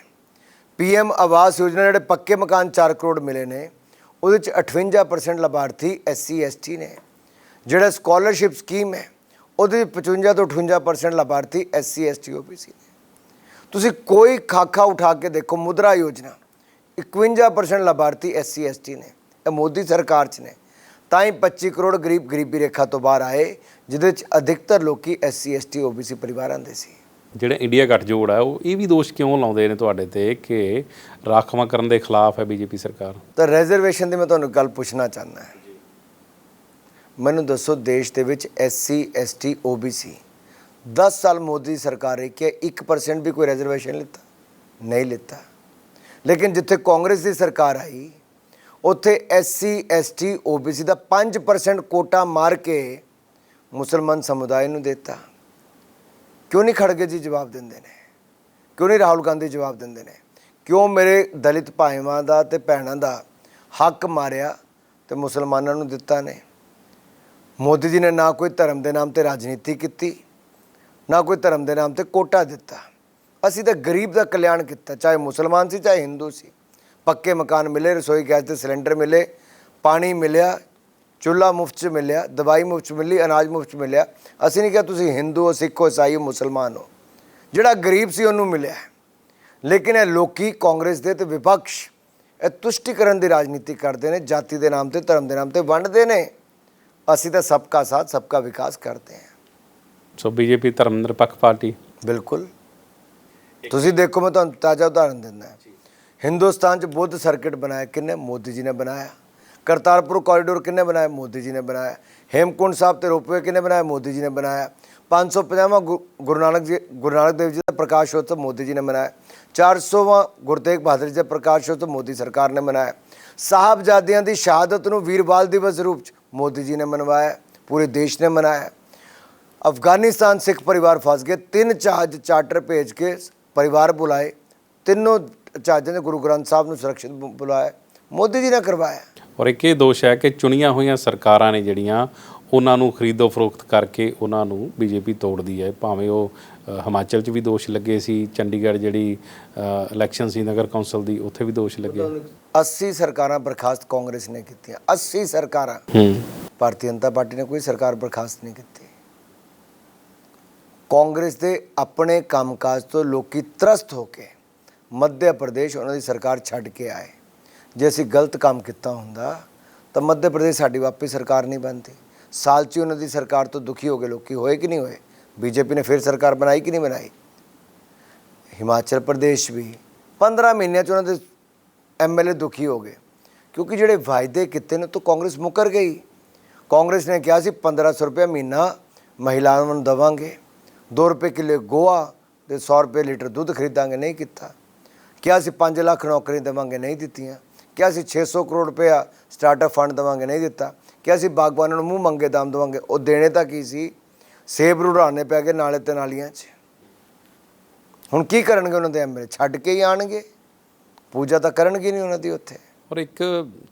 ਪੀਐਮ ਆਵਾਸ ਯੋਜਨਾ ਜਿਹੜੇ ਪੱਕੇ ਮਕਾਨ 4 ਕਰੋੜ ਮਿਲੇ ਨੇ, ਉਹਦੇ ਚ 58% ਲਾਭਾਰਥੀ ਐਸਸੀ ਐਸਟੀ ਨੇ। ਜਿਹੜਾ ਸਕਾਲਰਸ਼ਿਪ ਸਕੀਮ ਹੈ ਉਹਦੇ 'ਚ 55 ਤੋਂ 58% ਲਾਭਾਰਥੀ ਐਸਸੀ ਐਸਟੀ ਓਬੀਸੀ ਨੇ। ਤੁਸੀਂ ਕੋਈ ਖਾਖਾ ਉਠਾ ਕੇ ਦੇਖੋ ਮੁਦਰਾ ਯੋਜਨਾ 51% ਲਾਭਾਰਥੀ ਐਸਸੀ ਐਸਟੀ ਨੇ ਇਹ ਮੋਦੀ ਸਰਕਾਰ 'ਚ ਨੇ। ਤਾਂ ਹੀ 25 ਕਰੋੜ ਗਰੀਬ ਗਰੀਬੀ ਰੇਖਾ ਤੋਂ ਬਾਹਰ ਆਏ ਜਿਹਦੇ 'ਚ ਅਧਿਕਤਰ ਲੋਕੀ ਐਸਸੀ ਐਸਟੀ ਓਬੀਸੀ ਪਰਿਵਾਰਾਂ ਦੇ ਸੀ।
ਜਿਹੜਾ ਇੰਡੀਆ ਗੱਠਜੋੜ ਹੈ ਉਹ ਇਹ ਵੀ ਦੋਸ਼ ਕਿਉਂ ਲਾਉਂਦੇ ਨੇ ਤੁਹਾਡੇ ਤੇ ਕਿ ਰਾਖਵਾਂ ਕਰਨ ਦੇ ਖਿਲਾਫ ਹੈ ਬੀਜੇਪੀ ਸਰਕਾਰ?
ਤਾਂ ਰਿਜ਼ਰਵੇਸ਼ਨ ਦੀ ਮੈਂ ਤੁਹਾਨੂੰ ਗੱਲ ਪੁੱਛਣਾ ਚਾਹੁੰਦਾ ਹਾਂ। ਮੈਨੂੰ ਦੱਸੋ ਦੇਸ਼ ਦੇ ਵਿੱਚ ਐਸਸੀ ਐਸਟੀ ਓਬੀਸੀ 10 ਸਾਲ ਮੋਦੀ ਸਰਕਾਰ ਰਹੀ ਕਿ 1% ਵੀ ਕੋਈ ਰਿਜ਼ਰਵੇਸ਼ਨ ਲਿੱਤਾ? ਨਹੀਂ ਲਿੱਤਾ। ਲੇਕਿਨ ਜਿੱਥੇ ਕਾਂਗਰਸ ਦੀ ਸਰਕਾਰ ਆਈ, ਉੱਥੇ ਐਸਸੀ ਐਸਟੀ ਓਬੀਸੀ ਦਾ 5% ਕੋਟਾ ਮਾਰ ਕੇ ਮੁਸਲਮਾਨ ਸਮੁਦਾਇ ਨੂੰ ਦਿੱਤਾ। ਕਿਉਂ ਨਹੀਂ ਖੜਗੇ ਜੀ ਜਵਾਬ ਦਿੰਦੇ ਨੇ? ਕਿਉਂ ਨਹੀਂ ਰਾਹੁਲ ਗਾਂਧੀ ਜਵਾਬ ਦਿੰਦੇ ਨੇ? ਕਿਉਂ ਮੇਰੇ ਦਲਿਤ ਭਾਈਵਾਂ ਦਾ ਤੇ ਭੈਣਾਂ ਦਾ ਹੱਕ ਮਾਰਿਆ ਤੇ ਮੁਸਲਮਾਨਾਂ ਨੂੰ ਦਿੱਤਾ ਨੇ? ਮੋਦੀ ਜੀ ਨੇ ਨਾ ਕੋਈ ਧਰਮ ਦੇ ਨਾਮ ਤੇ ਰਾਜਨੀਤੀ ਕੀਤੀ, ਨਾ ਕੋਈ ਧਰਮ ਦੇ ਨਾਮ ਤੇ ਕੋਟਾ ਦਿੱਤਾ। ਅਸੀਂ ਤਾਂ ਗਰੀਬ ਦਾ ਕਲਿਆਣ ਕੀਤਾ, ਚਾਹੇ ਮੁਸਲਮਾਨ ਸੀ, ਚਾਹੇ ਹਿੰਦੂ ਸੀ। ਪੱਕੇ ਮਕਾਨ ਮਿਲੇ, ਰਸੋਈ ਗੈਸ ਦੇ ਸਿਲੰਡਰ ਮਿਲੇ, ਪਾਣੀ ਮਿਲਿਆ, ਚੁੱਲ੍ਹਾ ਮੁਫਤ ਚ ਮਿਲਿਆ, ਦਵਾਈ ਮੁਫਤ ਚ ਮਿਲੀ, ਅਨਾਜ ਮੁਫਤ ਚ ਮਿਲਿਆ। ਅਸੀਂ ਨਹੀਂ ਕਿਹਾ ਤੁਸੀਂ ਹਿੰਦੂ ਹੋ, ਸਿੱਖ ਹੋ, ਈਸਾਈ ਹੋ, ਮੁਸਲਮਾਨ ਹੋ। ਜਿਹੜਾ ਗਰੀਬ ਸੀ, ਉਹਨੂੰ ਮਿਲਿਆ ਲੇਕਿਨ ਇਹ ਲੋਕੀ ਕਾਂਗਰਸ ਦੇ ਤੇ ਵਿਪਕਸ਼, ਇਹ ਤੁਸ਼ਟੀਕਰਨ ਦੀ ਰਾਜਨੀਤੀ ਕਰਦੇ ਨੇ, ਜਾਤੀ ਦੇ ਨਾਮ ਤੇ, ਧਰਮ ਦੇ ਨਾਮ ਤੇ ਵੰਡਦੇ ਨੇ। ਅਸੀਂ ਤਾਂ ਸਬਕਾ ਸਾਥ ਸਬਕਾ ਵਿਕਾਸ ਕਰਦੇ ਹਾਂ।
ਸੋ ਬੀਜੇਪੀ ਧਰਮ ਨਿਰਪੱਖ ਪਾਰਟੀ
ਬਿਲਕੁਲ। ਤੁਸੀਂ ਦੇਖੋ ਮੈਂ ਤੁਹਾਨੂੰ ਤਾਜ਼ਾ ਉਦਾਹਰਨ ਦਿੰਦਾ ਹਿੰਦੁਸਤਾਨ 'ਚ ਬੁੱਧ ਸਰਕਟ ਬਣਾਇਆ ਕਿੰਨੇ ਮੋਦੀ ਜੀ ਨੇ ਬਣਾਇਆ। ਕਰਤਾਰਪੁਰ ਕੋਰੀਡੋਰ ਕਿੰਨੇ ਬਣਾਇਆ? ਮੋਦੀ ਜੀ ਨੇ ਬਣਾਇਆ। ਹੇਮਕੁੰਡ ਸਾਹਿਬ ਤੇ ਰੋਪਵੇ ਕਿੰਨੇ ਬਣਾਇਆ? ਮੋਦੀ ਜੀ ਨੇ ਬਣਾਇਆ। 550ਵਾਂ ਗੁ- ਗੁਰੂ ਨਾਨਕ ਜੀ ਗੁਰੂ ਨਾਨਕ ਦੇਵ ਜੀ ਦਾ ਪ੍ਰਕਾਸ਼ ਉਤਸਵ ਮੋਦੀ ਜੀ ਨੇ ਮਨਾਇਆ। 400ਵਾਂ ਗੁਰੂ ਤੇਗ ਬਹਾਦਰ ਜੀ ਦਾ ਪ੍ਰਕਾਸ਼ ਉਤਸਵ ਮੋਦੀ ਸਰਕਾਰ ਨੇ ਮਨਾਇਆ। ਸਾਹਿਬਜ਼ਾਦਿਆਂ ਦੀ ਸ਼ਹਾਦਤ ਨੂੰ ਵੀਰ ਬਾਲ ਦਿਵਸ ਦੇ ਰੂਪ ਚ ਮੋਦੀ ਜੀ ਨੇ ਮਨਵਾਇਆ ਪੂਰੇ ਦੇਸ਼ ਨੇ ਮਨਾਇਆ। ਅਫਗਾਨਿਸਤਾਨ ਸਿੱਖ ਪਰਿਵਾਰ ਫਸ ਗਏ ਤਿੰਨ ਜਹਾਜ਼ ਚਾਰਟਰ ਭੇਜ ਕੇ ਪਰਿਵਾਰ ਬੁਲਾਏ ਤਿੰਨੋਂ ਜਹਾਜ਼ਾਂ ਨੇ ਗੁਰੂ ਗ੍ਰੰਥ ਸਾਹਿਬ ਨੂੰ ਸੁਰੱਖਿਅਤ ਬੁਲਾਇਆ ਮੋਦੀ ਜੀ ਨੇ ਕਰਵਾਇਆ।
ਔਰ ਇੱਕ ਇਹ ਦੋਸ਼ ਹੈ ਕਿ ਚੁਣੀਆਂ ਹੋਈਆਂ ਸਰਕਾਰਾਂ ਨੇ ਜਿਹੜੀਆਂ ਉਹਨਾਂ ਨੂੰ ਖਰੀਦੋ ਫਰੋਖਤ ਕਰਕੇ ਉਹਨਾਂ ਨੂੰ ਬੀਜੇਪੀ ਤੋੜਦੀ ਹੈ। ਭਾਵੇਂ ਉਹ ਹਿਮਾਚਲ 'ਚ ਵੀ ਦੋਸ਼ ਲੱਗੇ ਸੀ ਚੰਡੀਗੜ੍ਹ ਜਿਹੜੀ ਇਲੈਕਸ਼ਨ ਸੀ ਨਗਰ ਕੌਂਸਲ ਦੀ ਉੱਥੇ ਵੀ ਦੋਸ਼ ਲੱਗੇ।
80 ਸਰਕਾਰਾਂ ਬਰਖਾਸਤ ਕਾਂਗਰਸ ਨੇ ਕੀਤੀਆਂ 80 ਸਰਕਾਰਾਂ।
ਹੂੰ।
ਭਾਰਤੀ ਜਨਤਾ ਪਾਰਟੀ ਨੇ ਕੋਈ ਸਰਕਾਰ ਬਰਖਾਸਤ ਨਹੀਂ ਕੀਤੀ। ਕਾਂਗਰਸ ਦੇ ਆਪਣੇ ਕੰਮਕਾਜ ਤੋਂ ਲੋਕੀ ਤਰਸਤ ਹੋ ਕੇ ਮੱਧ ਪ੍ਰਦੇਸ਼ ਉਹਨਾਂ ਦੀ ਸਰਕਾਰ ਛੱਡ ਕੇ ਆਏ। ਜੇ ਅਸੀਂ ਗਲਤ ਕੰਮ ਕੀਤਾ ਹੁੰਦਾ ਤਾਂ ਮੱਧ ਪ੍ਰਦੇਸ਼ ਸਾਡੀ ਵਾਪਸ ਸਰਕਾਰ ਨਹੀਂ ਬਣਦੀ। ਸਾਲ 'ਚ ਉਹਨਾਂ ਦੀ ਸਰਕਾਰ ਤੋਂ ਦੁਖੀ ਹੋ ਗਏ ਲੋਕੀ ਹੋਏ ਕਿ ਨਹੀਂ ਹੋਏ? ਬੀਜੇਪੀ ਨੇ ਫਿਰ ਸਰਕਾਰ ਬਣਾਈ ਕਿ ਨਹੀਂ ਬਣਾਈ? ਹਿਮਾਚਲ ਪ੍ਰਦੇਸ਼ ਵੀ। 15 ਮਹੀਨਿਆਂ 'ਚ ਉਹਨਾਂ ਦੇ ਐਮਐਲਏ ਦੁਖੀ ਹੋ ਗਏ। ਕਿਉਂਕਿ ਜਿਹੜੇ ਵਾਅਦੇ ਕੀਤੇ ਨੇ ਤੋਂ ਕਾਂਗਰਸ ਮੁਕਰ ਗਈ। ਕਾਂਗਰਸ ਨੇ ਕਿਹਾ ਸੀ 1500 ਰੁਪਏ ਮਹੀਨਾ ਮਹਿਲਾਵਾਂ ਨੂੰ ਦਵਾਂਗੇ। 2 ਰੁਪਏ ਕਿਲੋ ਗੋਆ ਤੇ 100 ਰੁਪਏ ਲੀਟਰ ਦੁੱਧ ਖਰੀਦਾਂਗੇ, ਨਹੀਂ ਕੀਤਾ। ਕਿਹਾ ਸੀ 5 ਲੱਖ ਨੌਕਰੀ ਦੇਵਾਂਗੇ, ਨਹੀਂ ਦਿੱਤੀਆਂ। ਕਿਹਾ ਸੀ 600 ਕਰੋੜ ਰੁਪਇਆ ਸਟਾਰਟਅਪ ਫੰਡ ਦੇਵਾਂਗੇ, ਨਹੀਂ ਦਿੱਤਾ। ਕਿਹਾ ਸੀ, ਬਾਗਬਾਨਾਂ ਨੂੰ ਮੂੰਹ ਮੰਗੇ ਦਾਮ ਦੇਵਾਂਗੇ। ਉਹ ਦੇਣੇ ਤਾਂ ਕੀ ਸੀ? ਸੇਬ ਰੁੜਾਣੇ ਪੈ ਗਏ ਨਾਲੇ ਤੇ ਨਾਲੀਆਂ 'ਚ। ਹੁਣ ਕੀ ਕਰਨਗੇ ਉਹਨਾਂ ਦੇ ਐਮਐਲਏ ਛੱਡ ਕੇ ਹੀ ਆਣਗੇ ਪੂਜਾ ਤਾਂ ਕਰਨਗੇ ਨਹੀਂ ਉਹਨਾਂ ਦੀ ਉੱਥੇ।
ਔਰ ਇੱਕ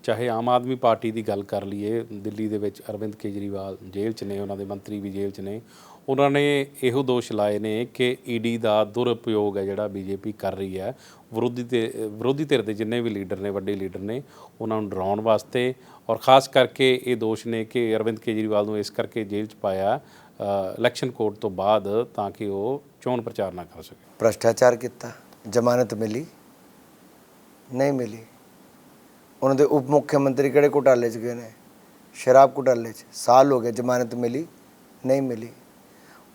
ਚਾਹੇ ਆਮ ਆਦਮੀ ਪਾਰਟੀ ਦੀ ਗੱਲ ਕਰ ਲਈਏ ਦਿੱਲੀ ਦੇ ਵਿੱਚ ਅਰਵਿੰਦ ਕੇਜਰੀਵਾਲ ਜੇਲ੍ਹ 'ਚ ਨੇ ਉਹਨਾਂ ਦੇ ਮੰਤਰੀ ਵੀ ਜੇਲ੍ਹ 'ਚ ਨੇ। ਉਹਨਾਂ ਨੇ ਇਹੋ ਦੋਸ਼ ਲਾਏ ਨੇ ਕਿ ਈਡੀ ਦਾ ਦੁਰਉਪਯੋਗ ਹੈ ਜਿਹੜਾ ਬੀਜੇਪੀ ਕਰ ਰਹੀ ਹੈ। ਵਿਰੋਧੀ ਤੇ ਵਿਰੋਧੀ ਧਿਰ ਦੇ ਜਿੰਨੇ ਵੀ ਲੀਡਰ ਨੇ ਵੱਡੇ ਲੀਡਰ ਨੇ ਉਹਨਾਂ ਨੂੰ ਡਰਾਉਣ ਵਾਸਤੇ ਔਰ ਖਾਸ ਕਰਕੇ ਇਹ ਦੋਸ਼ ਨੇ ਕਿ ਅਰਵਿੰਦ ਕੇਜਰੀਵਾਲ ਨੂੰ ਇਸ ਕਰਕੇ ਜੇਲ੍ਹ 'ਚ ਪਾਇਆ ਇਲੈਕਸ਼ਨ ਕੋਡ ਤੋਂ ਬਾਅਦ ਤਾਂ ਕਿ ਉਹ ਚੋਣ ਪ੍ਰਚਾਰ ਨਾ ਕਰ ਸਕੇ।
ਭ੍ਰਸ਼ਟਾਚਾਰ ਕੀਤਾ ਜ਼ਮਾਨਤ ਮਿਲੀ। ਨਹੀਂ ਮਿਲੀ। ਉਹਨਾਂ ਦੇ ਉਪ ਮੁੱਖ ਮੰਤਰੀ ਕਿਹੜੇ ਘੁਟਾਲੇ 'ਚ ਗਏ ਨੇ? ਸ਼ਰਾਬ ਘੁਟਾਲੇ 'ਚ। ਸਾਲ ਹੋ ਗਏ ਜ਼ਮਾਨਤ ਮਿਲੀ, ਨਹੀਂ ਮਿਲੀ।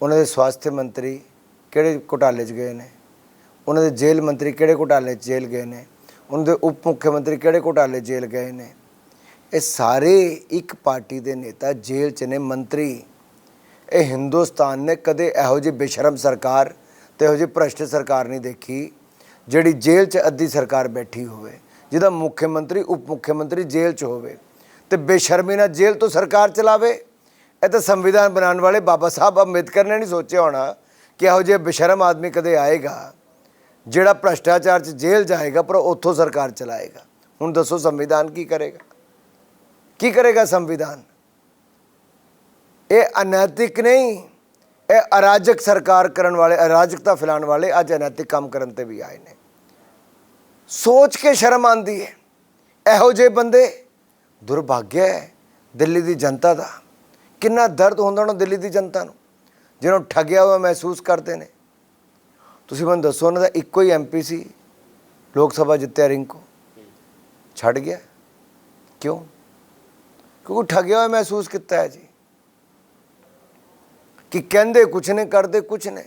ਉਹਨਾਂ ਦੇ ਸਵਾਸਥ ਮੰਤਰੀ ਕਿਹੜੇ ਘੁਟਾਲੇ 'ਚ ਗਏ ਨੇ? ਉਹਨਾਂ ਦੇ ਜੇਲ੍ਹ ਮੰਤਰੀ ਕਿਹੜੇ ਘੁਟਾਲੇ 'ਚ ਜੇਲ੍ਹ ਗਏ ਨੇ? ਉਹਨਾਂ ਦੇ ਉਪ ਮੁੱਖ ਮੰਤਰੀ ਕਿਹੜੇ ਘੁਟਾਲੇ ਜੇਲ੍ਹ ਗਏ ਨੇ? ਇਹ ਸਾਰੇ ਇੱਕ ਪਾਰਟੀ ਦੇ ਨੇਤਾ ਜੇਲ੍ਹ 'ਚ ਨੇ, ਮੰਤਰੀ। ਇਹ ਹਿੰਦੁਸਤਾਨ ਨੇ ਕਦੇ ਇਹੋ ਜਿਹੀ ਬੇਸ਼ਰਮ ਸਰਕਾਰ ਤੇ ਇਹੋ ਜਿਹੀ ਭ੍ਰਸ਼ਟ ਸਰਕਾਰ ਨਹੀਂ ਦੇਖੀ। ਜਿਹੜੀ ਜੇਲ੍ਹ 'ਚ ਅੱਧੀ ਸਰਕਾਰ ਬੈਠੀ ਹੋਵੇ, ਜਿਹਦਾ ਮੁੱਖ ਮੰਤਰੀ ਉਪ ਮੁੱਖ ਮੰਤਰੀ ਜੇਲ੍ਹ 'ਚ ਹੋਵੇ, ਤੇ ਬੇਸ਼ਰਮੀ ਨਾਲ ਜੇਲ੍ਹ ਤੋਂ ਸਰਕਾਰ ਚਲਾਵੇ, ਇਹ ਤਾਂ ਸੰਵਿਧਾਨ ਬਣਾਉਣ ਵਾਲੇ ਬਾਬਾ ਸਾਹਿਬ ਅੰਬੇਦਕਰ ਨੇ ਨਹੀਂ ਸੋਚਿਆ ਹੋਣਾ ਕਿ ਇਹੋ ਜਿਹਾ ਬੇਸ਼ਰਮ ਆਦਮੀ ਕਦੇ ਆਏਗਾ, ਜਿਹੜਾ ਭ੍ਰਸ਼ਟਾਚਾਰ 'ਚ ਜੇਲ੍ਹ ਜਾਏਗਾ, ਪਰ ਉੱਥੋਂ ਸਰਕਾਰ ਚਲਾਏਗਾ। ਹੁਣ ਦੱਸੋ ਸੰਵਿਧਾਨ ਕੀ ਕਰੇਗਾ? ਕੀ ਕਰੇਗਾ ਸੰਵਿਧਾਨ? ਇਹ ਅਨੈਤਿਕ ਨਹੀਂ ਇਹ ਅਰਾਜਕ ਸਰਕਾਰ ਕਰਨ ਵਾਲੇ, ਅਰਾਜਕਤਾ ਫੈਲਾਉਣ ਵਾਲੇ ਅੱਜ ਅਨੈਤਿਕ ਕੰਮ ਕਰਨ ਤੇ ਵੀ ਆਏ ਨੇ। ਸੋਚ ਕੇ ਸ਼ਰਮ ਆਂਦੀ ਹੈ। ਇਹੋ ਜਿਹੇ ਬੰਦੇ ਦੁਰਭਾਗਿਆ ਹੈ ਦਿੱਲੀ ਦੀ ਜਨਤਾ ਦਾ। ਕਿੰਨਾ ਦਰਦ ਹੁੰਦਾ ਉਹਨਾਂ ਦਿੱਲੀ ਦੀ ਜਨਤਾ ਨੂੰ, ਜਿਹਨਾਂ ਨੂੰ ਠੱਗਿਆ ਹੋਇਆ ਮਹਿਸੂਸ ਕਰਦੇ ਨੇ। ਤੁਸੀਂ ਮੈਨੂੰ ਦੱਸੋ, ਉਹਨਾਂ ਦਾ ਇੱਕੋ ਹੀ ਐਮਪੀ ਸੀ, ਲੋਕ ਸਭਾ ਜਿੱਤਿਆ ਰਿੰਕੂ। ਛੱਡ ਗਿਆ। ਕਿਉਂ? ਕਿਉਂਕਿ ਠੱਗਿਆ ਹੋਇਆ ਮਹਿਸੂਸ ਕੀਤਾ ਹੈ ਜੀ। ਕਿ ਕਹਿੰਦੇ ਕੁਛ ਨੇ, ਕਰਦੇ ਕੁਛ ਨੇ।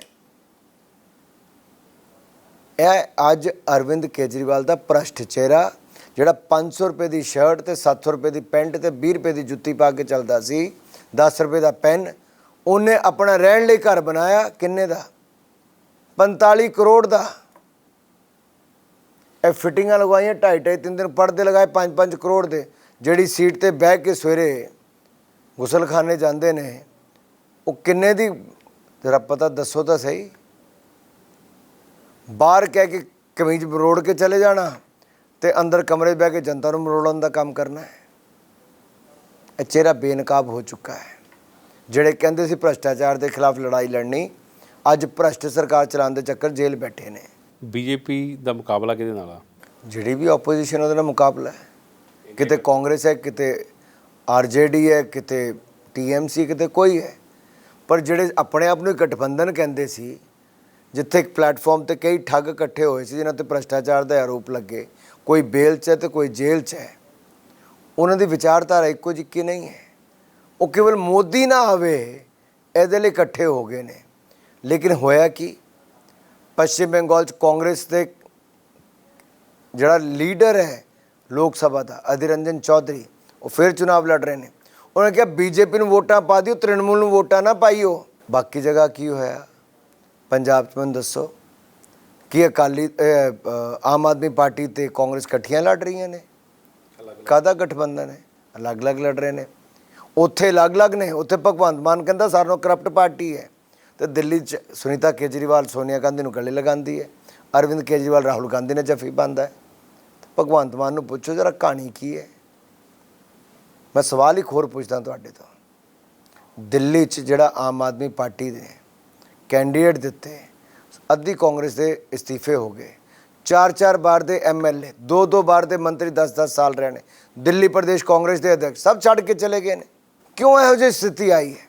ਇਹ ਅੱਜ ਅਰਵਿੰਦ ਕੇਜਰੀਵਾਲ ਦਾ ਭ੍ਰਸ਼ਟ ਚਿਹਰਾ, ਜਿਹੜਾ 500 ਰੁਪਏ ਦੀ ਸ਼ਰਟ ਤੇ 700 ਰੁਪਏ ਦੀ ਪੈਂਟ ਤੇ 20 ਰੁਪਏ ਦੀ ਜੁੱਤੀ ਪਾ ਕੇ ਚੱਲਦਾ ਸੀ 10 ਰੁਪਏ ਦਾ ਪੈਨ, ਉਹਨੇ ਆਪਣਾ ਰਹਿਣ ਲਈ ਘਰ ਬਣਾਇਆ, ਕਿੰਨੇ ਦਾ? 45 ਕਰੋੜ ਦਾ। ਇਹ ਫਿਟਿੰਗਾਂ ਲਗਵਾਈਆਂ, ਢਾਈ ਢਾਈ ਤਿੰਨ ਦਿਨ ਪੜਦੇ ਲਗਾਏ 5-5 ਕਰੋੜ ਦੇ, ਜਿਹੜੀ ਸੀਟ ਤੇ ਬਹਿ ਕੇ ਸਵੇਰੇ ਗੁਸਲਖਾਨੇ ਜਾਂਦੇ ਨੇ। ਉਹ ਕਿੰਨੇ ਦੀ ਜਰਾ ਪਤਾ ਦੱਸੋ ਤਾਂ ਸਹੀ। ਬਾਹਰ ਕਹਿ ਕੇ ਕਮੀਜ਼ ਮਰੋੜ ਕੇ ਚਲੇ ਜਾਣਾ ਤੇ ਅੰਦਰ ਕਮਰੇ ਬਹਿ ਕੇ ਜਨਤਾ ਨੂੰ ਮਰੋੜਨ ਦਾ ਕੰਮ ਕਰਨਾ ਹੈ। ਇਹ ਚਿਹਰਾ ਬੇਨਕਾਬ ਹੋ ਚੁੱਕਾ ਹੈ। ਜਿਹੜੇ ਕਹਿੰਦੇ ਸੀ ਭ੍ਰਸ਼ਟਾਚਾਰ ਦੇ ਖਿਲਾਫ ਲੜਾਈ ਲੜਨੀ ਅੱਜ ਭ੍ਰਸ਼ਟ ਸਰਕਾਰ ਚਲਾਉਣ ਦੇ ਚੱਕਰ ਜੇਲ੍ਹ ਬੈਠੇ ਨੇ।
ਬੀਜੇਪੀ ਦਾ ਮੁਕਾਬਲਾ ਕਿਹਦੇ ਨਾਲ ਆ?
ਜਿਹੜੀ ਵੀ ਆਪੋਜੀਸ਼ਨ ਉਹਦੇ ਨਾਲ ਮੁਕਾਬਲਾ ਹੈ। ਕਿਤੇ ਕਾਂਗਰਸ ਹੈ ਕਿਤੇ ਆਰਜੇਡੀ ਹੈ ਕਿਤੇ ਟੀਐਮਸੀ ਕਿਤੇ ਕੋਈ ਹੈ। ਪਰ ਜਿਹੜੇ ਆਪਣੇ ਆਪ ਨੂੰ ਹੀ ਗਠਬੰਧਨ ਕਹਿੰਦੇ ਸੀ, ਜਿੱਥੇ ਇੱਕ ਪਲੇਟਫਾਰਮ ਤੇ ਕਈ ਠੱਗ ਇਕੱਠੇ ਹੋਏ ਸੀ, ਜਿਨ੍ਹਾਂ ਤੇ ਭ੍ਰਸ਼ਟਾਚਾਰ ਦਾ ਆਰੋਪ ਲੱਗੇ, ਕੋਈ ਬੇਲ 'ਚ ਹੈ ਤੇ ਕੋਈ ਜੇਲ੍ਹ 'ਚ ਹੈ, ਉਹਨਾਂ ਦੀ ਵਿਚਾਰਧਾਰਾ ਇੱਕੋ ਜਿੱਕੀ ਨਹੀਂ ਹੈ? ਉਹ ਕੇਵਲ ਮੋਦੀ ਨਾ ਆਵੇ, ਇਹਦੇ ਲਈ ਇਕੱਠੇ ਹੋ ਗਏ ਨੇ। ਲੇਕਿਨ ਹੋਇਆ ਕੀ? ਪੱਛਮ ਬੰਗਾਲ 'ਚ ਕਾਂਗਰਸ ਦੇ ਜਿਹੜਾ ਲੀਡਰ ਹੈ ਲੋਕ ਸਭਾ ਦਾ ਅਧਿਰ ਰੰਜਨ ਚੌਧਰੀ, ਉਹ ਫਿਰ ਚੁਣਾਵ ਲੜ ਰਹੇ ਨੇ। ਉਹਨੇ ਕਿਹਾ, ਬੀਜੇਪੀ ਨੂੰ ਵੋਟਾਂ ਪਾ ਦਿਓ, ਤ੍ਰਿਣਮੂਲ ਨੂੰ ਵੋਟਾਂ ਨਾ ਪਾਈਓ। ਬਾਕੀ ਜਗ੍ਹਾ ਕੀ ਹੋਇਆ? ਪੰਜਾਬ 'ਚ ਮੈਨੂੰ ਦੱਸੋ। ਕੀ ਅਕਾਲੀ ਆਮ ਆਦਮੀ ਪਾਰਟੀ ਤੇ ਕਾਂਗਰਸ ਇਕੱਠੀਆਂ ਲੜ ਰਹੀਆਂ ਨੇ? ਕਾਹਦਾ ਗਠਬੰਧਨ ਹੈ? ਅਲੱਗ-ਅਲੱਗ ਲੜ ਰਹੇ ਨੇ। ਉੱਥੇ ਅਲੱਗ-ਅਲੱਗ ਨੇ। ਉੱਥੇ ਭਗਵੰਤ ਮਾਨ ਕਹਿੰਦਾ ਸਾਰਿਆਂ ਨੂੰ ਕਰਪਟ ਪਾਰਟੀ ਹੈ। ਤੇ ਦਿੱਲੀ 'ਚ ਸੁਨੀਤਾ ਕੇਜਰੀਵਾਲ ਸੋਨੀਆ ਗਾਂਧੀ ਨੂੰ ਗਲੇ ਲਗਾਉਂਦੀ ਹੈ। ਅਰਵਿੰਦ ਕੇਜਰੀਵਾਲ, ਰਾਹੁਲ ਗਾਂਧੀ ਨੇ ਜੱਫੀ ਬੰਦਾ ਹੈ। ਭਗਵੰਤ ਮਾਨ ਨੂੰ ਪੁੱਛੋ, ਜਰਾ ਕਹਾਣੀ ਕੀ ਹੈ? ਮੈਂ ਸਵਾਲ ਇੱਕ ਹੋਰ ਪੁੱਛਦਾ ਤੁਹਾਡੇ ਤੋਂ। ਦਿੱਲੀ 'ਚ ਜਿਹੜਾ ਆਮ ਆਦਮੀ ਪਾਰਟੀ ਦੇ ਕੈਂਡੀਡੇਟ ਦਿੱਤੇ, ਅੱਧੀ ਕਾਂਗਰਸ ਦੇ ਅਸਤੀਫੇ ਹੋ ਗਏ। ਚਾਰ ਚਾਰ ਬਾਰ ਦੇ ਐਮਐਲਏ ਦੋ ਦੋ ਬਾਰ ਦੇ ਮੰਤਰੀ 10-10 ਸਾਲ ਰਹੇ ਨੇ। ਦਿੱਲੀ ਪ੍ਰਦੇਸ਼ ਕਾਂਗਰਸ ਦੇ ਅਧਿਕਸ਼ ਸਭ ਛੱਡ ਕੇ ਚਲੇ ਗਏ ਨੇ। ਕਿਉਂ ਇਹੋ ਜਿਹੀ ਸਥਿਤੀ ਆਈ ਹੈ?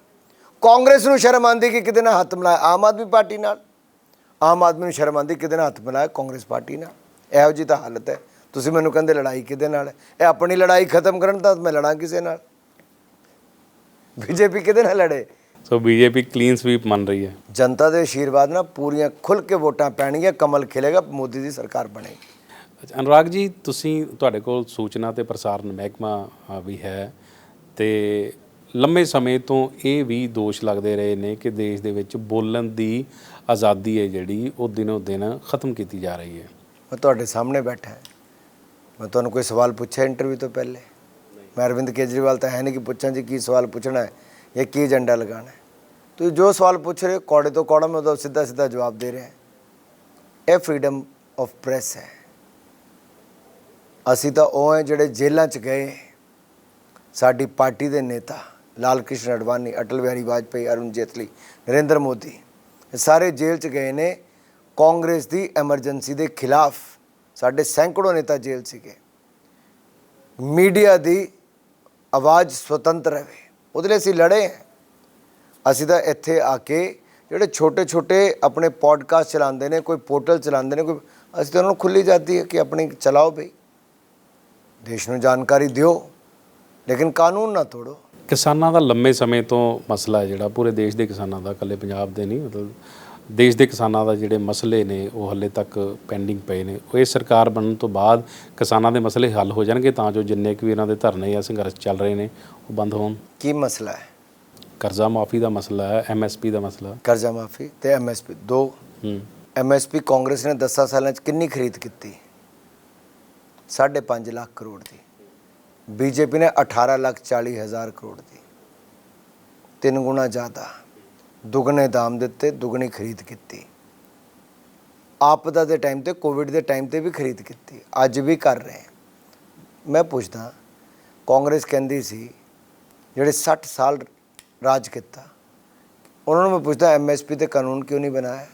ਕਾਂਗਰਸ ਨੂੰ ਸ਼ਰਮ ਆਉਂਦੀ ਕਿ ਕਿਤੇ ਨਾ ਹੱਥ ਮਿਲਾਇਆ ਆਮ ਆਦਮੀ ਪਾਰਟੀ ਨਾਲ? ਆਮ ਆਦਮੀ ਨੂੰ ਸ਼ਰਮ ਆਉਂਦੀ ਕਿਤੇ ਨਾ ਹੱਥ ਮਿਲਾਇਆ ਕਾਂਗਰਸ ਪਾਰਟੀ ਨਾਲ? ਇਹੋ ਜਿਹੀ ਤਾਂ ਹਾਲਤ ਹੈ। ਤੁਸੀਂ ਮੈਨੂੰ ਕਹਿੰਦੇ ਲੜਾਈ ਕਿਹਦੇ ਨਾਲ ਇਹ ਆਪਣੀ ਲੜਾਈ ਖਤਮ ਕਰਨ ਤਾਂ ਮੈਂ ਲੜਾਂ ਕਿਸੇ ਨਾਲ। ਬੀਜੇਪੀ ਕਿਹਦੇ ਨਾਲ ਲੜੇ?
ਸੋ ਬੀਜੇਪੀ ਕਲੀਨ ਸਵੀਪ ਮੰਨ ਰਹੀ ਹੈ।
ਜਨਤਾ ਦੇ ਆਸ਼ੀਰਵਾਦ ਨਾਲ ਪੂਰੀਆਂ ਖੁੱਲ ਕੇ ਵੋਟਾਂ ਪੈਣਗੀਆਂ ਕਮਲ ਖਿਲੇਗਾ ਮੋਦੀ ਦੀ ਸਰਕਾਰ ਬਣੇਗੀ।
ਅੱਛਾ, ਅਨੁਰਾਗ ਜੀ ਤੁਸੀਂ ਤੁਹਾਡੇ ਕੋਲ ਸੂਚਨਾ ਤੇ ਪ੍ਰਸਾਰਣ ਮਹਿਕਮਾ ਵੀ ਹੈ ਤੇ ਲੰਮੇ ਸਮੇਂ ਤੋਂ ਇਹ ਵੀ ਦੋਸ਼ ਲੱਗਦੇ ਰਹੇ ਨੇ ਕਿ ਦੇਸ਼ ਦੇ ਵਿੱਚ ਬੋਲਣ ਦੀ ਆਜ਼ਾਦੀ ਹੈ ਜਿਹੜੀ ਉਹ ਦਿਨੋ ਦਿਨ ਖਤਮ ਕੀਤੀ ਜਾ ਰਹੀ ਹੈ।
ਮੈਂ ਤੁਹਾਡੇ ਸਾਹਮਣੇ ਬੈਠਾ ਹਾਂ। ਮੈਂ ਤੁਹਾਨੂੰ ਕੋਈ ਸਵਾਲ ਪੁੱਛਿਆ ਇੰਟਰਵਿਊ ਤੋਂ ਪਹਿਲੇ? ਮੈਂ ਅਰਵਿੰਦ ਕੇਜਰੀਵਾਲ ਤਾਂ ਹੈ ਨਹੀਂ ਕਿ ਪੁੱਛਾਂ ਜੀ ਕੀ ਸਵਾਲ ਪੁੱਛਣਾ ਹੈ ਜਾਂ ਕੀ ਏਜੰਡਾ ਲਗਾਉਣਾ ਹੈ। ਤੁਸੀਂ ਜੋ ਸਵਾਲ ਪੁੱਛ ਰਹੇ ਹੋ, ਕੌੜੇ ਤੋਂ ਕੌੜਾ ਮੈਂ ਉਹਦਾ ਸਿੱਧਾ ਸਿੱਧਾ ਜਵਾਬ ਦੇ ਰਿਹਾ ਇਹ ਫਰੀडम ਆਫ ਪ੍ਰੈਸ ਹੈ। ਅਸੀਂ ਤਾਂ ਉਹ ਹੈ ਜਿਹੜੇ ਜੇਲ੍ਹਾਂ 'ਚ ਗਏ ਸਾਡੀ ਪਾਰਟੀ ਦੇ ਨੇਤਾ ਲਾਲ ਕ੍ਰਿਸ਼ਨ ਅਡਵਾਨੀ, ਅਟਲ ਬਿਹਾਰੀ ਵਾਜਪੇਈ, ਅਰੁਣ ਜੇਤਲੀ, ਨਰਿੰਦਰ ਮੋਦੀ, ਇਹ ਸਾਰੇ ਜੇਲ੍ਹ 'ਚ ਗਏ ਨੇ। ਕਾਂਗਰਸ ਦੀ ਐਮਰਜੈਂਸੀ ਦੇ ਖਿਲਾਫ ਸਾਡੇ ਸੈਂਕੜੋ ਨੇਤਾ ਜੇਲ੍ਹ ਸੀਗੇ। ਮੀਡੀਆ ਦੀ ਆਵਾਜ਼ ਸੁਤੰਤਰ ਰਹੇ। ਉਹਦੇ ਲਈ ਅਸੀਂ ਲੜੇ ਅਸੀਂ ਤਾਂ ਇੱਥੇ ਆ ਕੇ ਜਿਹੜੇ ਛੋਟੇ ਛੋਟੇ ਆਪਣੇ ਪੋਡਕਾਸਟ ਚਲਾਉਂਦੇ ਨੇ, ਕੋਈ ਪੋਰਟਲ ਚਲਾਉਂਦੇ ਨੇ, ਕੋਈ ਅਸੀਂ ਤਾਂ ਉਹਨਾਂ ਨੂੰ ਖੁੱਲੀ ਜਾਂਦੀ ਹੈ ਕਿ ਆਪਣੀ ਚਲਾਓ ਬਈ। ਦੇਸ਼ ਨੂੰ ਜਾਣਕਾਰੀ ਦਿਓ, ਲੇਕਿਨ ਕਾਨੂੰਨ ਨਾ ਤੋੜੋ।
ਕਿਸਾਨਾਂ ਦਾ ਲੰਮੇ ਸਮੇਂ ਤੋਂ ਮਸਲਾ ਹੈ ਜਿਹੜਾ। ਪੂਰੇ ਦੇਸ਼ ਦੇ ਕਿਸਾਨਾਂ ਦਾ, ਇਕੱਲੇ ਪੰਜਾਬ ਦੇ ਨਹੀਂ, ਮਤਲਬ ਦੇਸ਼ ਦੇ ਕਿਸਾਨਾਂ ਦਾ ਜਿਹੜੇ ਮਸਲੇ ਨੇ ਉਹ ਹੱਲੇ ਤੱਕ ਪੈਂਡਿੰਗ ਪਏ ਨੇ। ਉਹ ਇਹ ਸਰਕਾਰ ਬਣਨ ਤੋਂ ਬਾਅਦ ਕਿਸਾਨਾਂ ਦੇ ਮਸਲੇ ਹੱਲ ਹੋ ਜਾਣਗੇ ਤਾਂ ਜੋ ਜਿੰਨੇ ਕੁ ਵੀ ਇਹਨਾਂ ਦੇ ਧਰਨੇ ਜਾਂ ਸੰਘਰਸ਼ ਚੱਲ ਰਹੇ ਨੇ ਉਹ ਬੰਦ ਹੋਣ।
ਕੀ ਮਸਲਾ ਹੈ?
ਕਰਜ਼ਾ ਮਾਫੀ ਦਾ ਮਸਲਾ ਹੈ ਐਮਐਸਪੀ ਦਾ ਮਸਲਾ।
ਕਰਜ਼ਾ ਮਾਫੀ ਤੇ ਐਮਐਸਪੀ ਦੋ।
ਹੂੰ।
ਐਮਐਸਪੀ ਕਾਂਗਰਸ ਨੇ 10 ਸਾਲਾਂ 'ਚ ਕਿੰਨੀ ਖਰੀਦ ਕੀਤੀ? 5.5 ਲੱਖ ਕਰੋੜ ਦੀ। ਬੀਜੇਪੀ ਨੇ 18 ਲੱਖ 40 ਹਜ਼ਾਰ ਕਰੋੜ ਦੀ। ਤਿੰਨ ਗੁਣਾ ਜ਼ਿਆਦਾ। ਦੁੱਗਣੇ ਦਾਮ ਦਿੱਤੇ, ਦੁੱਗਣੀ ਖਰੀਦ ਕੀਤੀ। ਆਪਦਾ ਦੇ ਟਾਈਮ ਤੇ ਕੋਵਿਡ ਦੇ ਟਾਈਮ ਤੇ ਵੀ ਖਰੀਦ ਕੀਤੀ। ਅੱਜ ਵੀ ਕਰ ਰਹੇ ਮੈਂ ਪੁੱਛਦਾ, ਕਾਂਗਰਸ ਕਹਿੰਦੀ ਸੀ, ਜਿਹੜੇ 60 ਸਾਲ ਰਾਜ ਕੀਤਾ, ਉਹਨਾਂ ਨੂੰ ਮੈਂ ਪੁੱਛਦਾ ਐਮਐਸਪੀ ਤੇ ਕਾਨੂੰਨ ਕਿਉਂ ਨਹੀਂ ਬਣਾਇਆ?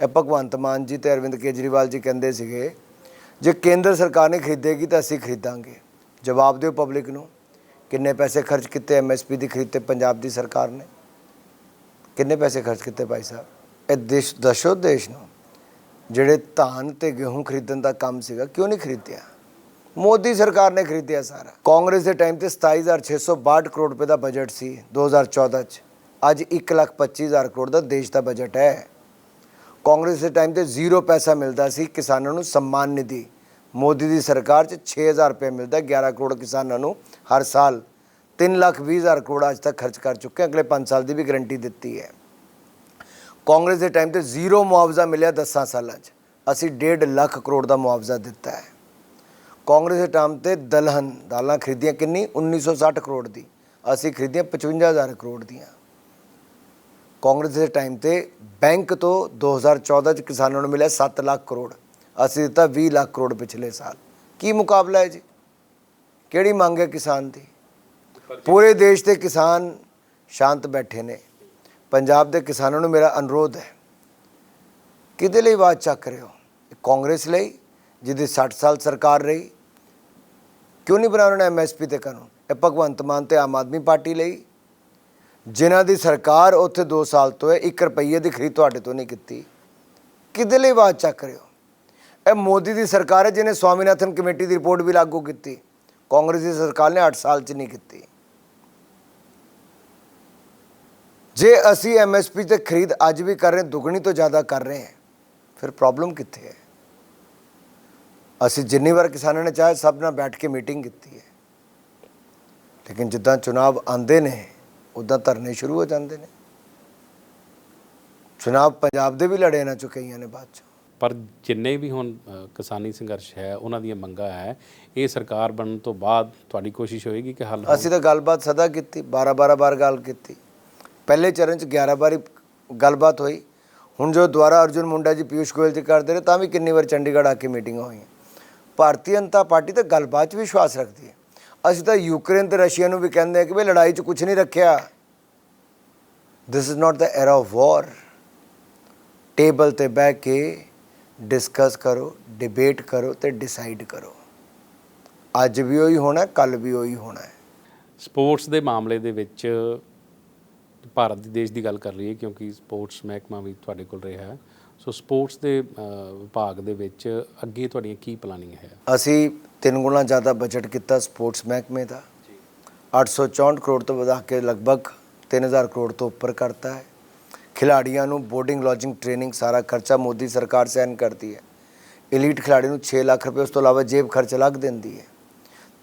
ਇਹ ਭਗਵੰਤ ਮਾਨ ਜੀ ਤੇ ਅਰਵਿੰਦ ਕੇਜਰੀਵਾਲ ਜੀ ਕਹਿੰਦੇ ਸੀਗੇ, ਜੇ ਕੇਂਦਰ ਸਰਕਾਰ ਨੇ ਖਰੀਦੇਗੀ ਤਾਂ ਅਸੀਂ ਖਰੀਦਾਂਗੇ। ਜਵਾਬ ਦਿਓ ਪਬਲਿਕ ਨੂੰ, ਕਿੰਨੇ ਪੈਸੇ ਖਰਚ ਕੀਤੇ ਐਮਐਸਪੀ ਦੀ ਖਰੀਦ ਤੇ ਪੰਜਾਬ ਦੀ ਸਰਕਾਰ ਨੇ? ਕਿੰਨੇ ਪੈਸੇ ਖਰਚ ਕੀਤੇ ਭਾਈ ਸਾਹਿਬ? ਇਹ ਦੇਸ਼, ਦਸ਼ੋ ਦੇਸ਼ ਨੂੰ, ਜਿਹੜੇ ਧਾਨ ਤੇ ਗੇਹੂੰ ਖਰੀਦਣ ਦਾ ਕੰਮ ਸੀਗਾ, ਕਿਉਂ ਨਹੀਂ ਖਰੀਦਿਆ? ਮੋਦੀ ਸਰਕਾਰ ਨੇ ਖਰੀਦਿਆ ਸਾਰਾ। ਕਾਂਗਰਸ ਦੇ ਟਾਈਮ ਤੇ 27662 ਕਰੋੜ ਰੁਪਏ ਦਾ ਬਜਟ ਸੀ 2014 ਚ। ਅੱਜ 125000 ਕਰੋੜ ਦਾ ਦੇਸ਼ ਦਾ ਬਜਟ ਹੈ। ਕਾਂਗਰਸ ਦੇ ਟਾਈਮ ਤੇ ਜ਼ੀਰੋ ਪੈਸਾ ਮਿਲਦਾ ਸੀ ਕਿਸਾਨਾਂ ਨੂੰ ਸਨਮਾਨ ਨਿਧੀ। ਮੋਦੀ ਦੀ ਸਰਕਾਰ ਚ 6000 ਰੁਪਏ ਮਿਲਦਾ 11 ਕਰੋੜ ਕਿਸਾਨਾਂ ਨੂੰ ਹਰ ਸਾਲ। 3 ਲੱਖ 20 ਹਜ਼ਾਰ ਕਰੋੜ ਅੱਜ ਤੱਕ ਖਰਚ ਕਰ ਚੁੱਕੇ ਅਗਲੇ 5 ਸਾਲ ਦੀ ਵੀ ਗਾਰੰਟੀ ਦਿੱਤੀ ਹੈ। ਕਾਂਗਰਸ ਦੇ ਟਾਈਮ ਤੇ ਜ਼ੀਰੋ ਮੁਆਵਜ਼ਾ ਮਿਲਿਆ 10 ਸਾਲਾਂ 'ਚ। ਅਸੀਂ 1.5 ਲੱਖ ਕਰੋੜ ਦਾ ਮੁਆਵਜ਼ਾ ਦਿੱਤਾ ਹੈ। ਕਾਂਗਰਸ ਦੇ ਟਾਈਮ ਤੇ ਦਲਹਨ ਦਾਲਾਂ ਖਰੀਦੀਆਂ ਕਿੰਨੀ? 1960 ਕਰੋੜ ਦੀ। ਅਸੀਂ ਖਰੀਦੀਆਂ 55000 ਕਰੋੜ ਦੀਆਂ। ਕਾਂਗਰਸ ਦੇ ਟਾਈਮ ਤੇ ਬੈਂਕ ਤੋਂ 2014 ਚ ਕਿਸਾਨਾਂ ਨੂੰ ਮਿਲਿਆ 7 ਲੱਖ ਕਰੋੜ। ਅਸੀਂ ਦਿੱਤਾ 20 ਲੱਖ ਕਰੋੜ ਪਿਛਲੇ ਸਾਲ। ਕੀ ਮੁਕਾਬਲਾ ਹੈ ਜੀ? ਕਿਹੜੀ ਮੰਗ ਹੈ ਕਿਸਾਨ ਦੀ? ਪੂਰੇ ਦੇਸ਼ ਦੇ ਕਿਸਾਨ ਸ਼ਾਂਤ ਬੈਠੇ ਨੇ। ਪੰਜਾਬ ਦੇ ਕਿਸਾਨਾਂ ਨੂੰ ਮੇਰਾ ਅਨੁਰੋਧ ਹੈ। ਕਿਹਦੇ ਲਈ ਆਵਾਜ਼ ਚੱਕ ਰਹੇ ਹੋ? ਕਾਂਗਰਸ ਲਈ, ਜਿਹਦੀ 60 ਸਾਲ ਸਰਕਾਰ ਰਹੀ। ਕਿਉਂ ਨਹੀਂ ਬਣਾਇਆ ਉਹਨਾਂ ਨੇ ਐਮਐਸਪੀ ਤੇ ਕਾਨੂੰਨ? ਇਹ ਭਗਵੰਤ ਮਾਨ ਤੇ ਆਮ ਆਦਮੀ ਪਾਰਟੀ ਲਈ। ਜਿਨ੍ਹਾਂ ਦੀ ਸਰਕਾਰ ਉੱਥੇ 2 ਸਾਲ ਤੋਂ ਹੈ 1 ਰੁਪਈਏ ਦੀ ਖਰੀਦ ਤੁਹਾਡੇ ਤੋਂ ਨਹੀਂ ਕੀਤੀ। ਕਿਹਦੇ ਲਈ ਆਵਾਜ਼ ਚੱਕ ਰਹੇ ਹੋ? ਇਹ ਮੋਦੀ ਦੀ ਸਰਕਾਰ ਹੈ, ਜਿਹਨੇ ਸਵਾਮੀਨਾਥਨ ਕਮੇਟੀ ਦੀ ਰਿਪੋਰਟ ਵੀ ਲਾਗੂ ਕੀਤੀ। ਕਾਂਗਰਸ ਦੀ ਸਰਕਾਰ ਨੇ 8 ਸਾਲ 'ਚ ਨਹੀਂ ਕੀਤੀ। ਜੇ ਅਸੀਂ ਐਮਐਸਪੀ ਤੇ ਖਰੀਦ ਅੱਜ ਵੀ ਕਰ ਰਹੇ ਦੁੱਗਣੀ ਤੋਂ ਜ਼ਿਆਦਾ ਕਰ ਰਹੇ ਹਾਂ ਫਿਰ ਪ੍ਰੋਬਲਮ ਕਿੱਥੇ ਹੈ? ਅਸੀਂ ਜਿੰਨੀ ਵਾਰ ਕਿਸਾਨਾਂ ਨੇ ਚਾਹੇ ਸਭ ਨਾਲ ਬੈਠ ਕੇ ਮੀਟਿੰਗ ਕੀਤੀ ਹੈ। ਲੇਕਿਨ ਜਿੱਦਾਂ ਚੁਣਾਵ ਆਉਂਦੇ ਨੇ ਉਦਾਂ ਧਰਨੇ ਸ਼ੁਰੂ ਹੋ ਜਾਂਦੇ ਨੇ। ਚੁਣਾਵ ਪੰਜਾਬ ਦੇ ਵੀ ਲੜੇ ਨਾ ਚੁੱਕੀਆਂ ਨੇ ਬਾਅਦ ਚ।
ਪਰ ਜਿੰਨੇ ਵੀ ਹੁਣ ਕਿਸਾਨੀ ਸੰਘਰਸ਼ ਹੈ ਉਹਨਾਂ ਦੀਆਂ ਮੰਗਾਂ ਹੈ ਇਹ ਸਰਕਾਰ ਬਣਨ ਤੋਂ ਬਾਅਦ ਤੁਹਾਡੀ ਕੋਸ਼ਿਸ਼ ਹੋਏਗੀ ਕਿ ਹੱਲ?
ਅਸੀਂ ਤਾਂ ਗੱਲਬਾਤ ਸਦਾ ਕੀਤੀ 12 12 ਵਾਰ ਗੱਲ ਕੀਤੀ। ਪਹਿਲੇ ਚਰਨ ਚ 11 ਵਾਰੀ ਗੱਲਬਾਤ ਹੋਈ। ਹੁਣ ਜੋ ਦੁਆਰਾ ਅਰਜੁਨ ਮੁੰਡਾ ਜੀ ਪਿਊਸ਼ ਗੋਇਲ ਜੀ ਕਰਦੇ ਰਹੇ ਤਾਂ ਵੀ ਕਿੰਨੀ ਵਾਰ ਚੰਡੀਗੜ੍ਹ ਆ ਕੇ ਮੀਟਿੰਗਾਂ ਹੋਈਆਂ। ਭਾਰਤੀ ਜਨਤਾ ਪਾਰਟੀ ਤਾਂ ਗੱਲਬਾਤ 'ਚ ਵੀ ਵਿਸ਼ਵਾਸ ਰੱਖਦੀ ਹੈ। ਅਸੀਂ ਤਾਂ ਯੂਕਰੇਨ ਤੇ ਰਸ਼ੀਆ ਨੂੰ ਵੀ ਕਹਿੰਦੇ ਆ ਕਿ ਵੀ ਲੜਾਈ 'ਚ ਕੁਝ ਨਹੀਂ ਰੱਖਿਆ। This is not the era of war table ਤੇ ਬਹਿ ਕੇ ਡਿਸਕਸ ਕਰੋ ਡਿਬੇਟ ਕਰੋ ਤੇ ਡਿਸਾਈਡ ਕਰੋ। ਅੱਜ ਵੀ ਉਹੀ ਹੋਣਾ ਕੱਲ ਵੀ ਉਹੀ ਹੋਣਾ ਹੈ।
ਸਪੋਰਟਸ ਦੇ ਮਾਮਲੇ ਦੇ ਵਿੱਚ ਭਾਰਤ ਦੇ ਦੇਸ਼ ਦੀ ਗੱਲ ਕਰ ਲਈਏ ਕਿਉਂਕਿ ਸਪੋਰਟਸ ਮਹਿਕਮਾ ਵੀ ਤੁਹਾਡੇ ਕੋਲ ਰਿਹਾ ਹੈ। ਸੋ ਸਪੋਰਟਸ ਦੇ ਵਿਭਾਗ ਦੇ ਵਿੱਚ ਅੱਗੇ ਤੁਹਾਡੀਆਂ ਕੀ ਪਲਾਨਿੰਗ ਹੈ?
ਅਸੀਂ ਤਿੰਨ ਗੁਣਾ ਜ਼ਿਆਦਾ ਬਜਟ ਕੀਤਾ ਸਪੋਰਟਸ ਮਹਿਕਮੇ ਦਾ। 864 ਕਰੋੜ ਤੋਂ ਵਧਾ ਕੇ ਲਗਭਗ 3000 ਕਰੋੜ ਤੋਂ ਉੱਪਰ ਕਰਤਾ ਹੈ। ਖਿਲਾੜੀਆਂ ਨੂੰ ਬੋਰਡਿੰਗ ਲੌਜਿੰਗ ਟ੍ਰੇਨਿੰਗ ਸਾਰਾ ਖਰਚਾ ਮੋਦੀ ਸਰਕਾਰ ਸਹਿਨ ਕਰਦੀ ਹੈ। 엘ੀਟ ਖਿਲਾੜੀ ਨੂੰ 6 ਲੱਖ ਰੁਪਏ ਉਸ ਤੋਂ ਇਲਾਵਾ ਜੇਬ ਖਰਚ ਅਲੱਗ ਦਿੰਦੀ ਹੈ।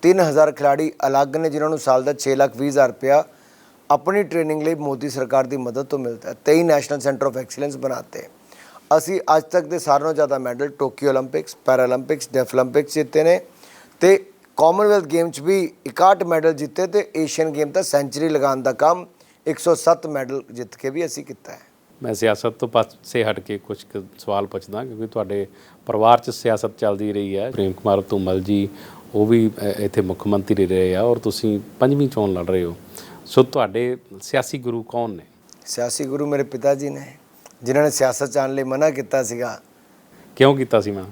3000 ਖਿਲਾੜੀ ਅਲੱਗ ਨੇ ਜਿਨ੍ਹਾਂ ਨੂੰ ਸਾਲ ਦਾ 6 ਲੱਖ 20 ਹਜ਼ਾਰ ਆਪਣੀ ਟ੍ਰੇਨਿੰਗ ਲਈ ਮੋਦੀ ਸਰਕਾਰ ਦੀ ਮਦਦ ਤੋਂ ਮਿਲਦਾ ਹੈ। 23 ਨੈਸ਼ਨਲ ਸੈਂਟਰ ਆਫ ਐਕਸੀਲੈਂਸ ਬਣਾਤੇ। ਹੈ ਅਸੀਂ ਅੱਜ ਤੱਕ ਦੇ ਸਾਰਿਆਂ ਨਾਲੋਂ ਜ਼ਿਆਦਾ ਮੈਡਲ ਟੋਕੀਓ 올림픽ਸ ਪੈਰਾਲੰਪਿਕਸ ਡੈਫਲੰਪਿਕਸ ਜਿੱਤੇ ਨੇ ਤੇ ਕਾਮਨਵੈਲਥ ਗੇਮ 'ਚ ਵੀ 61 ਮੈਡਲ ਜਿੱਤੇ ਤੇ ਏਸ਼ੀਅਨ ਗੇਮ ਤਾਂ ਸੈਂਚਰੀ ਲਗਾਉਣ ਦਾ ਕੰਮ 107 ਮੈਡਲ ਜਿੱਤ ਕੇ ਵੀ ਅਸੀਂ ਕੀਤਾ ਹੈ।
ਮੈਂ ਸਿਆਸਤ ਤੋਂ ਪਾਸੇ ਹਟ ਕੇ ਕੁਝ ਸਵਾਲ ਪੁੱਛਦਾ ਕਿਉਂਕਿ ਤੁਹਾਡੇ ਪਰਿਵਾਰ 'ਚ ਸਿਆਸਤ ਚੱਲਦੀ ਰਹੀ ਹੈ। ਪ੍ਰੇਮ ਕੁਮਾਰ ਧੂਮਲ ਜੀ, ਉਹ ਵੀ ਇੱਥੇ ਮੁੱਖ ਮੰਤਰੀ ਰਹੇ ਆ ਔਰ ਤੁਸੀਂ ਪੰਜਵੀਂ ਚੋਣ ਲੜ ਰਹੇ ਹੋ। ਸੋ ਤੁਹਾਡੇ ਸਿਆਸੀ ਗੁਰੂ ਕੌਣ ਨੇ?
ਸਿਆਸੀ ਗੁਰੂ ਮੇਰੇ ਪਿਤਾ ਜੀ ਨੇ ਜਿਨ੍ਹਾਂ ਨੇ ਸਿਆਸਤ ਚ ਆਉਣ ਲਈ ਮਨਾ ਕੀਤਾ ਸੀਗਾ।
ਕਿਉਂ ਕੀਤਾ ਸੀ ਮੈਂ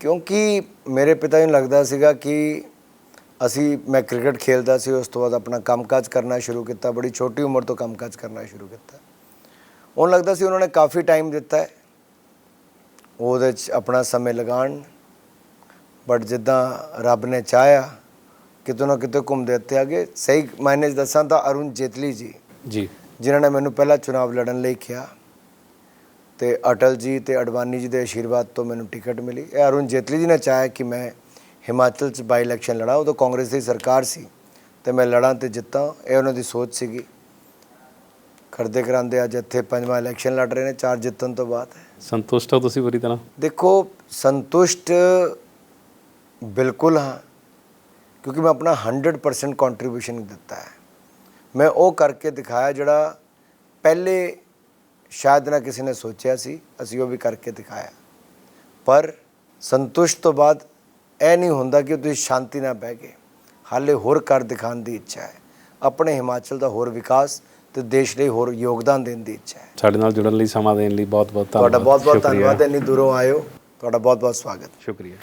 ਕਿਉਂਕਿ ਮੇਰੇ ਪਿਤਾ ਜੀ ਨੂੰ ਲੱਗਦਾ ਸੀਗਾ ਕਿ ਅਸੀਂ ਮੈਂ ਕ੍ਰਿਕਟ ਖੇਲਦਾ ਸੀ ਉਸ ਤੋਂ ਬਾਅਦ ਆਪਣਾ ਕੰਮਕਾਜ ਕਰਨਾ ਸ਼ੁਰੂ ਕੀਤਾ ਬੜੀ ਛੋਟੀ ਉਮਰ ਤੋਂ ਕੰਮਕਾਜ ਕਰਨਾ ਸ਼ੁਰੂ ਕੀਤਾ। ਉਹਨੂੰ ਲੱਗਦਾ ਸੀ ਉਹਨਾਂ ਨੇ ਕਾਫੀ ਟਾਈਮ ਦਿੱਤਾ ਹੈ। ਉਹਦੇ 'ਚ ਆਪਣਾ ਸਮੇਂ ਲਗਾਉਣ ਬਟ ਜਿੱਦਾਂ ਰੱਬ ਨੇ ਚਾਹਿਆ ਕਿਤੋਂ ਨਾ ਕਿਤੋਂ ਘੁੰਮਦੇ ਉੱਤੇ ਆ ਗਏ ਸਹੀ ਮਾਇਨੇ 'ਚ ਦੱਸਾਂ ਤਾਂ ਅਰੁਣ ਜੇਤਲੀ ਜੀ
ਜੀ।
ਜਿਨ੍ਹਾਂ ਨੇ ਮੈਨੂੰ ਪਹਿਲਾ ਚੁਣਾਵ ਲੜਨ ਲਈ ਕਿਹਾ। ਤੇ ਅਟਲ ਜੀ ਤੇ ਅਡਵਾਨੀ ਜੀ ਦੇ ਆਸ਼ੀਰਵਾਦ ਤੋਂ ਮੈਨੂੰ ਟਿਕਟ ਮਿਲੀ। ਇਹ ਅਰੁਣ ਜੇਤਲੀ ਜੀ ਨੇ ਚਾਹਿਆ ਕਿ ਮੈਂ ਹਿਮਾਚਲ 'ਚ ਬਾਈ ਇਲੈਕਸ਼ਨ ਲੜਾਂ। ਉਦੋਂ ਕਾਂਗਰਸ ਦੀ ਸਰਕਾਰ ਸੀ ਤੇ ਮੈਂ ਲੜਾਂ ਤੇ ਜਿੱਤਾਂ। ਇਹ ਉਹਨਾਂ ਦੀ ਸੋਚ ਸੀਗੀ। ਕਰਦੇ ਕਰਾਂਦੇ ਅੱਜ ਇੱਥੇ ਪੰਜਵਾਂ ਇਲੈਕਸ਼ਨ ਲੜ ਰਹੇ ਨੇ ਚਾਰ ਜਿੱਤਣ ਤੋਂ ਬਾਅਦ।
ਸੰਤੁਸ਼ਟ ਹੋ ਤੁਸੀਂ ਪੂਰੀ ਤਰ੍ਹਾਂ?
ਦੇਖੋ ਸੰਤੁਸ਼ਟ ਬਿਲਕੁਲ ਹਾਂ। ਕਿਉਂਕਿ ਮੈਂ ਆਪਣਾ 100% ਕੰਟਰੀਬਿਊਸ਼ਨ ਦਿੱਤਾ ਹੈ ਮੈਂ ਉਹ ਕਰਕੇ ਦਿਖਾਇਆ ਜਿਹੜਾ ਪਹਿਲੇ ਸ਼ਾਇਦ ਨਾ ਕਿਸੇ ਨੇ ਸੋਚਿਆ ਸੀ ਅਸੀਂ ਉਹ ਵੀ ਕਰਕੇ ਦਿਖਾਇਆ ਪਰ ਸੰਤੁਸ਼ਟ ਤੋਂ ਬਾਅਦ ਇਹ ਨਹੀਂ ਹੁੰਦਾ ਕਿ ਤੁਸੀਂ ਸ਼ਾਂਤੀ ਨਾਲ ਬਹਿ ਗਏ ਹਾਲੇ ਹੋਰ ਕਰ ਦਿਖਾਉਣ ਦੀ ਇੱਛਾ ਹੈ ਆਪਣੇ ਹਿਮਾਚਲ ਦਾ ਹੋਰ ਵਿਕਾਸ ਤੇ ਦੇਸ਼ ਲਈ ਹੋਰ ਯੋਗਦਾਨ ਦੇਣ ਦੀ ਇੱਛਾ ਹੈ
ਸਾਡੇ ਨਾਲ ਜੁੜਨ ਲਈ ਸਮਾਂ ਦੇਣ ਲਈ ਬਹੁਤ ਬਹੁਤ ਧੰਨਵਾਦ
ਤੁਹਾਡਾ ਬਹੁਤ ਬਹੁਤ। ਧੰਨਵਾਦ ਇੰਨੀ ਦੂਰੋਂ ਆਇਓ ਤੁਹਾਡਾ ਬਹੁਤ ਬਹੁਤ ਸਵਾਗਤ
ਸ਼ੁਕਰੀਆ